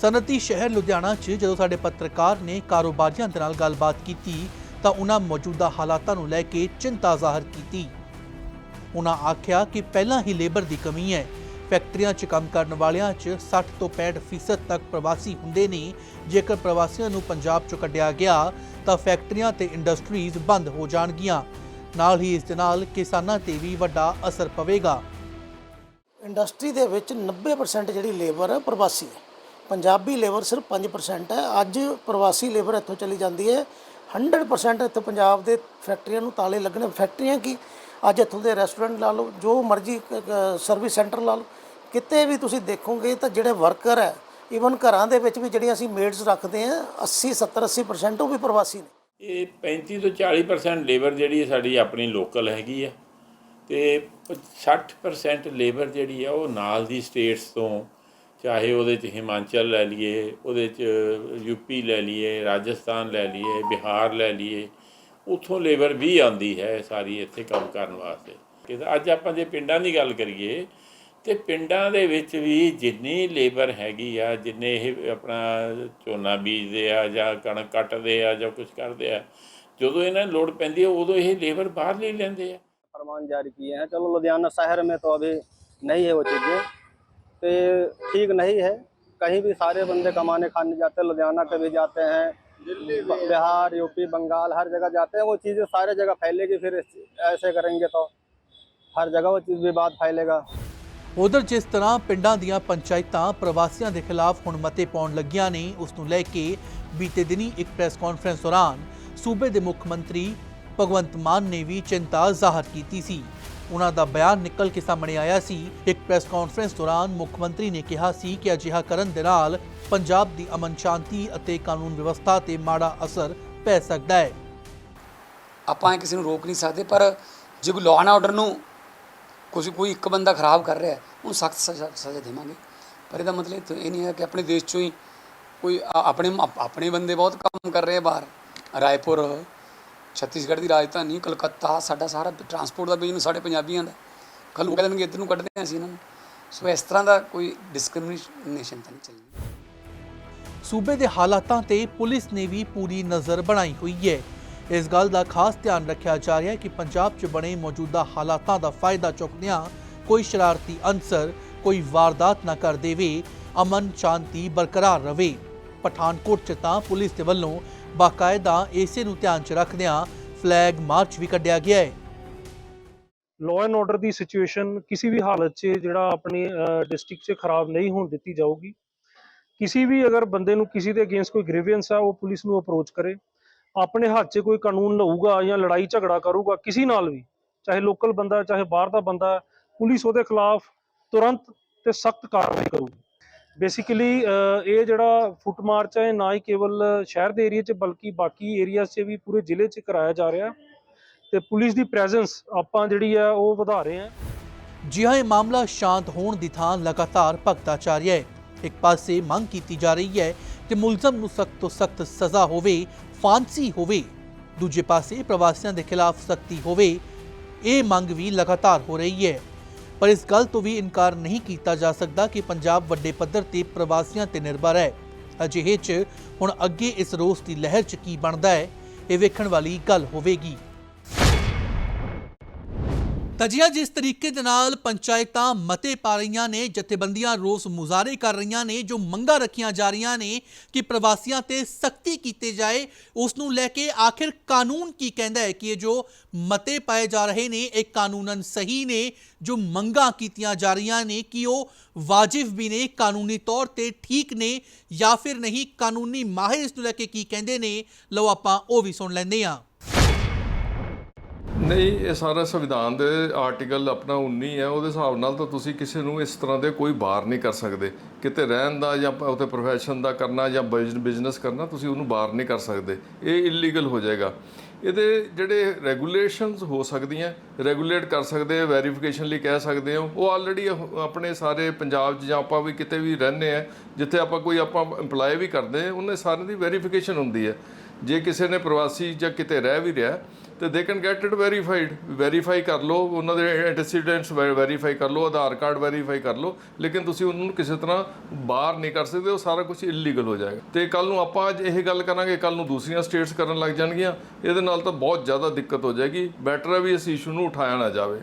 S4: ਸਨਅਤੀ ਸ਼ਹਿਰ ਲੁਧਿਆਣਾ 'ਚ ਜਦੋਂ ਸਾਡੇ ਪੱਤਰਕਾਰ ਨੇ ਕਾਰੋਬਾਰੀਆਂ ਦੇ ਨਾਲ ਗੱਲਬਾਤ ਕੀਤੀ ਤਾਂ ਉਹਨਾਂ ਮੌਜੂਦਾ ਹਾਲਾਤਾਂ ਨੂੰ ਲੈ ਕੇ ਚਿੰਤਾ ਜ਼ਾਹਰ ਕੀਤੀ। ਉਹਨਾਂ ਆਖਿਆ ਕਿ ਪਹਿਲਾਂ ਹੀ ਲੇਬਰ ਦੀ ਕਮੀ ਹੈ। ਫੈਕਟਰੀਆਂ 'ਚ ਕੰਮ ਕਰਨ ਵਾਲਿਆਂ 'ਚ 60 ਤੋਂ 65% ਫੀਸਦ ਤੱਕ ਪ੍ਰਵਾਸੀ ਹੁੰਦੇ ਨੇ। ਜੇਕਰ ਪ੍ਰਵਾਸੀਆਂ ਨੂੰ ਪੰਜਾਬ 'ਚੋਂ ਕੱਢਿਆ ਗਿਆ, ਤਾਂ ਫੈਕਟਰੀਆਂ ਤੇ ਇੰਡਸਟਰੀਜ਼ ਬੰਦ ਹੋ ਜਾਣਗੀਆਂ। ਨਾਲ ਹੀ ਇਸ ਦੇ ਨਾਲ ਕਿਸਾਨਾਂ ਤੇ ਵੀ ਵੱਡਾ ਅਸਰ ਪਵੇਗਾ।
S13: ਇੰਡਸਟਰੀ ਦੇ ਵਿੱਚ 90% ਜਿਹੜੀ ਲੇਬਰ ਹੈ ਪ੍ਰਵਾਸੀ ਹੈ। ਪੰਜਾਬੀ ਲੇਬਰ ਸਿਰਫ 5% ਹੈ। ਅੱਜ ਪ੍ਰਵਾਸੀ ਲੇਬਰ ਇੱਥੋਂ ਚਲੀ ਜਾਂਦੀ ਹੈ। 100% ਇੱਥੇ ਪੰਜਾਬ ਦੇ ਫੈਕਟਰੀਆਂ ਨੂੰ ਤਾਲੇ ਲੱਗਣੇ। ਫੈਕਟਰੀਆਂ ਕੀ? ਅੱਜ ਇੱਥੋਂ ਦੇ ਰੈਸਟੋਰੈਂਟ ਲਾ ਲਓ, ਜੋ ਮਰਜ਼ੀ ਸਰਵਿਸ ਸੈਂਟਰ ਲਾ ਲਓ, ਕਿਤੇ ਵੀ ਤੁਸੀਂ ਦੇਖੋਗੇ ਤਾਂ ਜਿਹੜੇ ਵਰਕਰ ਹੈ ਈਵਨ ਘਰਾਂ ਦੇ ਵਿੱਚ ਵੀ ਜਿਹੜੀਆਂ ਅਸੀਂ ਮੇਡਸ ਰੱਖਦੇ ਹਾਂ 80 70 80% ਉਹ ਵੀ ਪ੍ਰਵਾਸੀ ਨੇ।
S14: ਇਹ 35 ਤੋਂ 40% ਲੇਬਰ ਜਿਹੜੀ ਸਾਡੀ ਆਪਣੀ ਲੋਕਲ ਹੈਗੀ ਆ ਤੇ 60% ਲੇਬਰ ਜਿਹੜੀ ਆ ਉਹ ਨਾਲ ਦੀ ਸਟੇਟਸ ਤੋਂ, ਚਾਹੇ ਉਹਦੇ ਚ ਹਿਮਾਚਲ ਲੈ ਲਈਏ, ਉਹਦੇ ਚ ਯੂਪੀ ਲੈ ਲਈਏ, ਰਾਜਸਥਾਨ ਲੈ ਲਈਏ, ਬਿਹਾਰ ਲੈ ਲਈਏ ਉਥੋਂ ਲੇਬਰ ਵੀ ਆਉਂਦੀ ਹੈ ਸਾਰੀ ਇੱਥੇ ਕੰਮ ਕਰਨ ਵਾਸਤੇ ਕਿ ਅੱਜ ਆਪਾਂ ਜੇ ਪਿੰਡਾਂ ਦੀ ਗੱਲ ਕਰੀਏ ਤੇ ਪਿੰਡਾਂ ਦੇ ਵਿੱਚ ਵੀ ਜਿੰਨੀ ਲੇਬਰ ਹੈਗੀ ਆ ਜਿੰਨੇ ਇਹ ਆਪਣਾ ਝੋਨਾ ਬੀਜਦੇ ਆ ਜਾਂ ਕਣਕ ਕੱਟਦੇ ਆ ਜਾਂ ਕੁਝ ਕਰਦੇ ਆ ਜਦੋਂ ਇਹਨਾਂ ਨੂੰ ਲੋੜ ਪੈਂਦੀ ਹੈ ਉਦੋਂ ਇਹ ਲੇਬਰ ਬਾਹਰ ਲੈ ਲੈਂਦੇ ਆ
S15: फरमान जारी किए हैं चलो लुधियाना शहर में तो अभी नहीं है वो चीज़ें तो ये ठीक नहीं है कहीं भी सारे बंदे कमाने खाने जाते हैं लुधियाना कभी जाते हैं बिहार यूपी बंगाल हर जगह जाते हैं वो चीज़ें सारे जगह फैलेगी फिर ऐसे करेंगे तो हर जगह वो चीज़ विवाद फैलेगा
S4: ਉਧਰ ਜਿਸ ਤਰ੍ਹਾਂ ਪਿੰਡਾਂ ਦੀਆਂ ਪੰਚਾਇਤਾਂ ਪ੍ਰਵਾਸੀਆਂ ਦੇ ਖਿਲਾਫ ਹੁਣ ਮਤੇ ਪਾਉਣ ਲੱਗੀਆਂ ਨੇ ਉਸ ਨੂੰ ਲੈ ਕੇ ਬੀਤੇ ਦਿਨੀ ਇੱਕ ਪ੍ਰੈਸ ਕਾਨਫਰੰਸ ਦੌਰਾਨ ਸੂਬੇ ਦੇ ਮੁੱਖ ਮੰਤਰੀ ਭਗਵੰਤ ਮਾਨ ਨੇ ਵੀ ਚਿੰਤਾ ਜ਼ਾਹਰ ਕੀਤੀ ਸੀ ਉਹਨਾਂ ਦਾ ਬਿਆਨ ਨਿਕਲ ਕੇ ਸਾਹਮਣੇ ਆਇਆ ਸੀ। ਇੱਕ ਪ੍ਰੈਸ ਕਾਨਫਰੰਸ ਦੌਰਾਨ ਮੁੱਖ ਮੰਤਰੀ ਨੇ ਕਿਹਾ ਸੀ ਕਿ ਅਜਿਹਾ ਕਰਨ ਦੇ ਨਾਲ ਪੰਜਾਬ ਦੀ ਅਮਨ ਸ਼ਾਂਤੀ ਅਤੇ ਕਾਨੂੰਨ ਵਿਵਸਥਾ ਤੇ ਮਾੜਾ ਅਸਰ ਪੈ ਸਕਦਾ ਹੈ।
S16: ਆਪਾਂ ਕਿਸੇ ਨੂੰ ਰੋਕ ਨਹੀਂ ਸਕਦੇ, ਪਰ ਜੇ ਕੋਈ ਲਾਅ ਐਂਡ ਆਰਡਰ ਨੂੰ ਕੁਝ, ਕੋਈ ਇੱਕ ਬੰਦਾ ਖਰਾਬ ਕਰ ਰਿਹਾ ਉਹਨੂੰ ਸਖਤ ਸਜ਼ਾ ਦੇਵਾਂਗੇ। ਪਰ ਇਹਦਾ ਮਤਲਬ ਇਹ ਨਹੀਂ ਹੈ ਕਿ ਆਪਣੇ ਦੇਸ਼ ਚੋਂ ਹੀ ਕੋਈ ਆਪਣੇ ਆਪਣੇ ਬੰਦੇ ਬਹੁਤ ਕੰਮ ਕਰ ਰਹੇ ਬਾਹਰ। ਰਾਏਪੁਰ ਛੱਤੀਸਗੜ੍ਹ ਦੀ ਰਾਜਧਾਨੀ, ਕਲਕੱਤਾ, ਸਾਡਾ ਸਾਰਾ ਟਰਾਂਸਪੋਰਟ ਦਾ ਬਿਜ਼ਨਸ ਸਾਡੇ ਪੰਜਾਬੀਆਂ ਦਾ। ਕੱਲ੍ਹ ਨੂੰ ਕਹਿ ਇੱਧਰ ਨੂੰ ਕੱਢਦੇ ਹਾਂ ਅਸੀਂ ਇਹਨਾਂ ਨੂੰ। ਸੋ ਇਸ ਤਰ੍ਹਾਂ ਦਾ ਕੋਈ ਡਿਸਕ੍ਰਿਮੀਨੇਸ਼ਨ ਤਾਂ ਨਹੀਂ ਚੱਲਣੀ।
S4: ਸੂਬੇ ਦੇ ਹਾਲਾਤਾਂ ਤੇ ਪੁਲਿਸ ਨੇ ਵੀ ਪੂਰੀ ਨਜ਼ਰ ਬਣਾਈ ਹੋਈ ਹੈ। ਇਸ ਗੱਲ ਦਾ ਖਾਸ ਧਿਆਨ ਰੱਖਿਆ ਜਾ ਰਿਹਾ ਹੈ ਕਿ ਪੰਜਾਬ 'ਚ ਬਣੇ ਮੌਜੂਦਾ ਹਾਲਾਤਾਂ ਦਾ ਫਾਇਦਾ ਚੁੱਕਦਿਆਂ ਕੋਈ ਸ਼ਰਾਰਤੀ ਅੰਸਰ ਕੋਈ ਵਾਰਦਾਤ ਨਾ ਕਰ ਦੇਵੇ। ਅਮਨ ਸ਼ਾਂਤੀ ਬਰਕਰਾਰ ਰਵੇ ਪਠਾਨਕੋਟ 'ਚ ਤਾਂ ਪੁਲਿਸ ਦੇ ਵੱਲੋਂ ਬਾਕਾਇਦਾ ਇਸੇ ਨੂੰ ਧਿਆਨ 'ਚ ਰੱਖਦਿਆਂ ਫਲੈਗ ਮਾਰਚ ਵੀ ਕੱਢਿਆ ਗਿਆ ਹੈ।
S17: ਲਾਅ ਐਂਡ ਆਰਡਰ ਦੀ ਸਿਚੁਏਸ਼ਨ ਕਿਸੇ ਵੀ ਹਾਲਤ 'ਚ ਜਿਹੜਾ ਆਪਣੀ ਡਿਸਟ੍ਰਿਕਟ 'ਚ ਖਰਾਬ ਨਹੀਂ ਹੋਣ ਦਿੱਤੀ ਜਾਊਗੀ। ਕਿਸੇ ਵੀ ਅਗਰ ਬੰਦੇ ਨੂੰ ਕਿਸੇ ਦੇ ਅਗੇਂਸਟ ਕੋਈ ਗ੍ਰੀਵੈਂਸ ਆ, ਉਹ ਪੁਲਿਸ ਨੂੰ ਅਪਰੋਚ ਕਰੇ। ਆਪਣੇ ਹੱਥ 'ਚ ਕੋਈ ਕਾਨੂੰਨ ਲਊਗਾ ਜਾਂ ਲੜਾਈ ਝਗੜਾ ਕਰੂਗਾ, ਕਿਸੇ ਨਾਲ ਵੀ, ਚਾਹੇ ਲੋਕਲ ਬੰਦਾ, ਚਾਹੇ ਬਾਹਰ ਦਾ ਬੰਦਾ, ਪੁਲਿਸ ਉਹਦੇ ਖਿਲਾਫ ਤੁਰੰਤ ਤੇ ਸਖਤ ਕਾਰਵਾਈ ਕਰੂਗੀ। ਬੇਸਿਕਲੀ ਇਹ ਜਿਹੜਾ ਫੁੱਟ ਮਾਰਚ ਹੈ, ਇਹ ਨਾ ਹੀ ਕੇਵਲ ਸ਼ਹਿਰ ਦੇ ਏਰੀਆ 'ਚ ਬਲਕਿ ਬਾਕੀ ਏਰੀਆਜ਼ 'ਚ ਵੀ ਪੂਰੇ ਜ਼ਿਲ੍ਹੇ 'ਚ ਕਰਾਇਆ ਜਾ ਰਿਹਾ ਤੇ ਪੁਲਿਸ ਦੀ ਪ੍ਰੈਜ਼ੈਂਸ ਆਪਾਂ ਜਿਹੜੀ ਹੈ, ਉਹ ਵਧਾ ਰਹੇ ਹਾਂ।
S4: ਜੀ ਹਾਂ, ਇਹ ਮਾਮਲਾ ਸ਼ਾਂਤ ਹੋਣ ਦੀ ਥਾਂ ਲਗਾਤਾਰ ਭਗਤਾ ਜਾ ਰਿਹਾ ਹੈ। ਇੱਕ ਪਾਸੇ ਮੰਗ ਕੀਤੀ ਜਾ ਰਹੀ ਹੈ ਕਿ ਮੁਲਜ਼ਮ ਨੂੰ ਸਖਤ ਤੋਂ ਸਖਤ ਸਜ਼ਾ ਹੋਵੇ, ਫਾਂਸੀ ਹੋਵੇ। ਦੂਜੇ ਪਾਸੇ ਪ੍ਰਵਾਸੀਆਂ ਦੇ ਖਿਲਾਫ ਸਖਤੀ ਹੋਵੇ, ਇਹ ਮੰਗ ਵੀ ਲਗਾਤਾਰ ਹੋ ਰਹੀ ਹੈ। ਪਰ ਇਸ ਗੱਲ ਤੋਂ ਵੀ ਇਨਕਾਰ ਨਹੀਂ ਕੀਤਾ ਜਾ ਸਕਦਾ ਕਿ ਪੰਜਾਬ ਵੱਡੇ ਪੱਧਰ ਤੇ ਪ੍ਰਵਾਸੀਆਂ ਤੇ ਨਿਰਭਰ ਹੈ। ਅਜਿਹੇ 'ਚ ਹੁਣ ਅੱਗੇ ਇਸ ਰੋਸ ਦੀ ਲਹਿਰ 'ਚ ਕੀ ਬਣਦਾ ਹੈ, ਇਹ ਵੇਖਣ ਵਾਲੀ ਗੱਲ ਹੋਵੇਗੀ। ਤਾਂ ਜੀ ਜਿਸ ਤਰੀਕੇ ਦੇ ਨਾਲ ਪੰਚਾਇਤਾਂ ਮਤੇ ਪਾ ਰਹੀਆਂ ਨੇ, ਜਥੇਬੰਦੀਆਂ ਰੋਸ ਮੁਜ਼ਾਹਰੇ ਕਰ ਰਹੀਆਂ ਨੇ, ਜੋ ਮੰਗਾਂ ਰੱਖੀਆਂ ਜਾ ਰਹੀਆਂ ਨੇ ਕਿ ਪ੍ਰਵਾਸੀਆਂ ਤੇ ਸਖਤੀ ਕੀਤੀ ਜਾਏ, ਉਸ ਨੂੰ ਲੈ ਕੇ ਆਖਿਰ ਕਾਨੂੰਨ ਕੀ ਕਹਿੰਦਾ ਹੈ ਕਿ ਇਹ ਜੋ ਮਤੇ ਪਾਏ ਜਾ ਰਹੇ ਨੇ, ਇਹ ਕਾਨੂੰਨਨ ਸਹੀ ਨੇ, ਜੋ ਮੰਗਾਂ ਕੀਤੀਆਂ ਜਾ ਰਹੀਆਂ ਨੇ, ਕਿ ਉਹ ਵਾਜਿਬ ਵੀ ਨੇ, ਕਾਨੂੰਨੀ ਤੌਰ ਤੇ ਠੀਕ ਨੇ, ਜਾਂ ਫਿਰ ਨਹੀਂ, ਕਾਨੂੰਨੀ ਮਾਹਿਰ ਇਸ ਨੂੰ ਲੈ ਕੇ ਕੀ ਕਹਿੰਦੇ ਨੇ, ਲਓ ਆਪਾਂ ਉਹ ਵੀ ਸੁਣ ਲੈਂਦੇ ਹਾਂ।
S18: ਨਹੀਂ, ਇਹ ਸਾਰਾ ਸੰਵਿਧਾਨ ਦੇ ਆਰਟੀਕਲ ਆਪਣਾ 19 ਹੈ, ਉਹਦੇ ਹਿਸਾਬ ਨਾਲ ਤਾਂ ਤੁਸੀਂ ਕਿਸੇ ਨੂੰ ਇਸ ਤਰ੍ਹਾਂ ਦੇ ਕੋਈ ਬਾਹਰ ਨਹੀਂ ਕਰ ਸਕਦੇ। ਕਿਤੇ ਰਹਿਣ ਦਾ ਜਾਂ ਪ- ਉੱਥੇ ਪ੍ਰੋਫੈਸ਼ਨ ਦਾ ਕਰਨਾ ਜਾਂ ਬਿਜ਼ਨਸ ਕਰਨਾ, ਤੁਸੀਂ ਉਹਨੂੰ ਬਾਹਰ ਨਹੀਂ ਕਰ ਸਕਦੇ। ਇਹ ਇਲੀਗਲ ਹੋ ਜਾਏਗਾ। ਇਹਦੇ ਜਿਹੜੇ ਰੈਗੂਲੇਸ਼ਨਸ ਹੋ ਸਕਦੀਆਂ ਰੈਗੂਲੇਟ ਕਰ ਸਕਦੇ ਵੈਰੀਫਿਕੇਸ਼ਨ ਲਈ ਕਹਿ ਸਕਦੇ ਹੋ, ਉਹ ਆਲਰੇਡੀ ਆਪਣੇ ਸਾਰੇ ਪੰਜਾਬ 'ਚ ਜਾਂ ਆਪਾਂ ਵੀ ਕਿਤੇ ਵੀ ਰਹਿੰਦੇ ਆ ਜਿੱਥੇ ਆਪਾਂ ਕੋਈ ਆਪਾਂ EMPLOY ਵੀ ਕਰਦੇ ਆ ਉਹਨੇ ਸਾਰਿਆਂ ਦੀ ਵੈਰੀਫਿਕੇਸ਼ਨ ਹੁੰਦੀ ਹੈ। ਜੇ ਕਿਸੇ ਨੇ ਪ੍ਰਵਾਸੀ ਜਾਂ ਕਿਤੇ ਰਹਿ ਵੀ ਰਿਹਾ ਤੇ ਦੇ can get it verified verify ਕਰ ਲਓ, ਉਹਨਾਂ ਦੇ ਐਂਟੀਸੀਡੈਂਟਸ ਵੈਰੀਫਾਈ ਕਰ ਲਓ, ਆਧਾਰ ਕਾਰਡ ਵੈਰੀਫਾਈ ਕਰ ਲਓ, ਲੇਕਿਨ ਤੁਸੀਂ ਉਹਨਾਂ ਨੂੰ ਕਿਸੇ ਤਰ੍ਹਾਂ ਬਾਹਰ ਨਹੀਂ ਕਰ ਸਕਦੇ, ਉਹ ਸਾਰਾ ਕੁਝ ਇਲੀਗਲ ਹੋ ਜਾਏਗਾ। ਤੇ ਕੱਲ ਨੂੰ ਆਪਾਂ ਅੱਜ ਇਹ ਗੱਲ ਕਰਾਂਗੇ ਕੱਲ ਨੂੰ ਦੂਸਰੀਆਂ ਸਟੇਟਸ ਕਰਨ ਲੱਗ ਜਾਣਗੀਆਂ, ਇਹਦੇ ਨਾਲ ਤਾਂ ਬਹੁਤ ਜ਼ਿਆਦਾ ਦਿੱਕਤ ਹੋ ਜਾਏਗੀ। ਬੈਟਰ ਹੈ ਵੀ ਇਸ ਇਸ਼ੂ ਨੂੰ ਉਠਾਇਆ ਨਾ ਜਾਵੇ।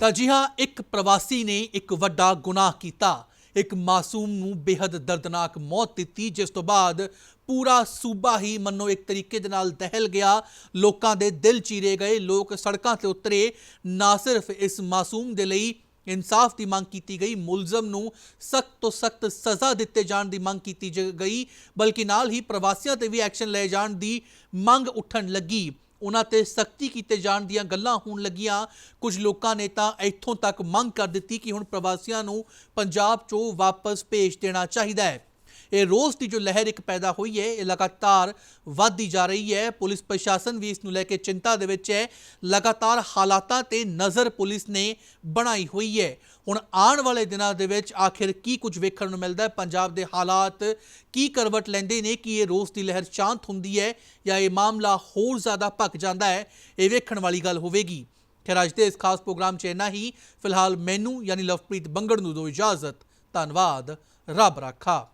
S4: ਤਾਂ ਜੀ ਹਾਂ, ਇੱਕ ਪ੍ਰਵਾਸੀ ਨੇ ਇੱਕ ਵੱਡਾ ਗੁਨਾਹ ਕੀਤਾ। ਇੱਕ ਮਾਸੂਮ ਨੂੰ ਬੇहद ਦਰਦਨਾਕ ਮੌਤ ਦਿੱਤੀ, ਜਿਸ ਤੋਂ ਬਾਅਦ ਪੂਰਾ ਸੂਬਾ ਹੀ ਮੰਨੋ ਇੱਕ ਤਰੀਕੇ ਦੇ ਨਾਲ ਦਹਿਲ ਗਿਆ। ਲੋਕਾਂ ਦੇ ਦਿਲ ਚੀਰੇ ਗਏ, ਲੋਕ ਸੜਕਾਂ ਤੇ ਉਤਰੇ। ਨਾ ਸਿਰਫ ਇਸ ਮਾਸੂਮ ਦੇ ਲਈ ਇਨਸਾਫ ਦੀ ਮੰਗ ਕੀਤੀ ਗਈ, ਮੁਲਜ਼ਮ ਨੂੰ ਸਖਤ ਤੋਂ ਸਖਤ ਸਜ਼ਾ ਦਿੱਤੇ ਜਾਣ ਦੀ ਮੰਗ ਕੀਤੀ ਜ- ਗਈ, ਬਲਕਿ ਨਾਲ ਹੀ ਪ੍ਰਵਾਸੀਆਂ ਤੇ ਵੀ ਐਕਸ਼ਨ ਲਏ ਜਾਣ ਦੀ ਮੰਗ ਉੱਠਣ ਲੱਗੀ। ਉਹਨਾਂ ਤੇ ਸਖਤੀ ਕੀਤੇ ਜਾਣ ਦੀਆਂ ਗੱਲਾਂ ਹੋਣ ਲੱਗੀਆਂ। ਕੁਝ ਲੋਕਾਂ ਨੇ ਤਾਂ ਇੱਥੋਂ ਤੱਕ ਮੰਗ ਕਰ ਦਿੱਤੀ ਕਿ ਹੁਣ ਪ੍ਰਵਾਸੀਆਂ ਨੂੰ ਪੰਜਾਬ 'ਚੋਂ ਵਾਪਸ ਭੇਜ ਦੇਣਾ ਚਾਹੀਦਾ ਹੈ। ਇਹ ਰੋਸ ਦੀ ਜੋ ਲਹਿਰ ਇੱਕ ਪੈਦਾ ਹੋਈ ਹੈ, ਇਹ ਲਗਾਤਾਰ ਵੱਧਦੀ ਜਾ ਰਹੀ ਹੈ। ਪੁਲਿਸ ਪ੍ਰਸ਼ਾਸਨ ਵੀ ਇਸ ਨੂੰ ਲੈ ਕੇ ਚਿੰਤਾ ਦੇ ਵਿੱਚ ਹੈ। ਲਗਾਤਾਰ ਹਾਲਾਤਾਂ ਤੇ ਨਜ਼ਰ ਪੁਲਿਸ ਨੇ ਬਣਾਈ ਹੋਈ ਹੈ। ਹੁਣ ਆਉਣ ਵਾਲੇ ਦਿਨਾਂ ਦੇ ਵਿੱਚ ਆਖਿਰ ਕੀ ਕੁਝ ਵੇਖਣ ਨੂੰ ਮਿਲਦਾ ਹੈ? ਪੰਜਾਬ ਦੇ ਹਾਲਾਤ ਕੀ ਕਰਵਟ ਲੈਂਦੇ ਨੇ? ਕਿ ਇਹ ਰੋਸ ਦੀ ਲਹਿਰ ਸ਼ਾਂਤ ਹੁੰਦੀ ਹੈ ਜਾਂ ਇਹ ਮਾਮਲਾ ਹੋਰ ਜ਼ਿਆਦਾ ਭੱਕ ਜਾਂਦਾ ਹੈ? ਇਹ ਵੇਖਣ ਵਾਲੀ ਗੱਲ ਹੋਵੇਗੀ। ਖੈਰ, ਅੱਜ ਦੇ ਇਸ ਖਾਸ ਪ੍ਰੋਗਰਾਮ 'ਚ ਇੰਨਾ ਹੀ। ਫਿਲਹਾਲ ਮੈਨੂੰ, ਯਾਨੀ ਲਵਪ੍ਰੀਤ ਬੰਗੜ ਨੂੰ ਦੋ ਇਜਾਜ਼ਤ। ਧੰਨਵਾਦ। ਰੱਬ ਰਾਖਾ।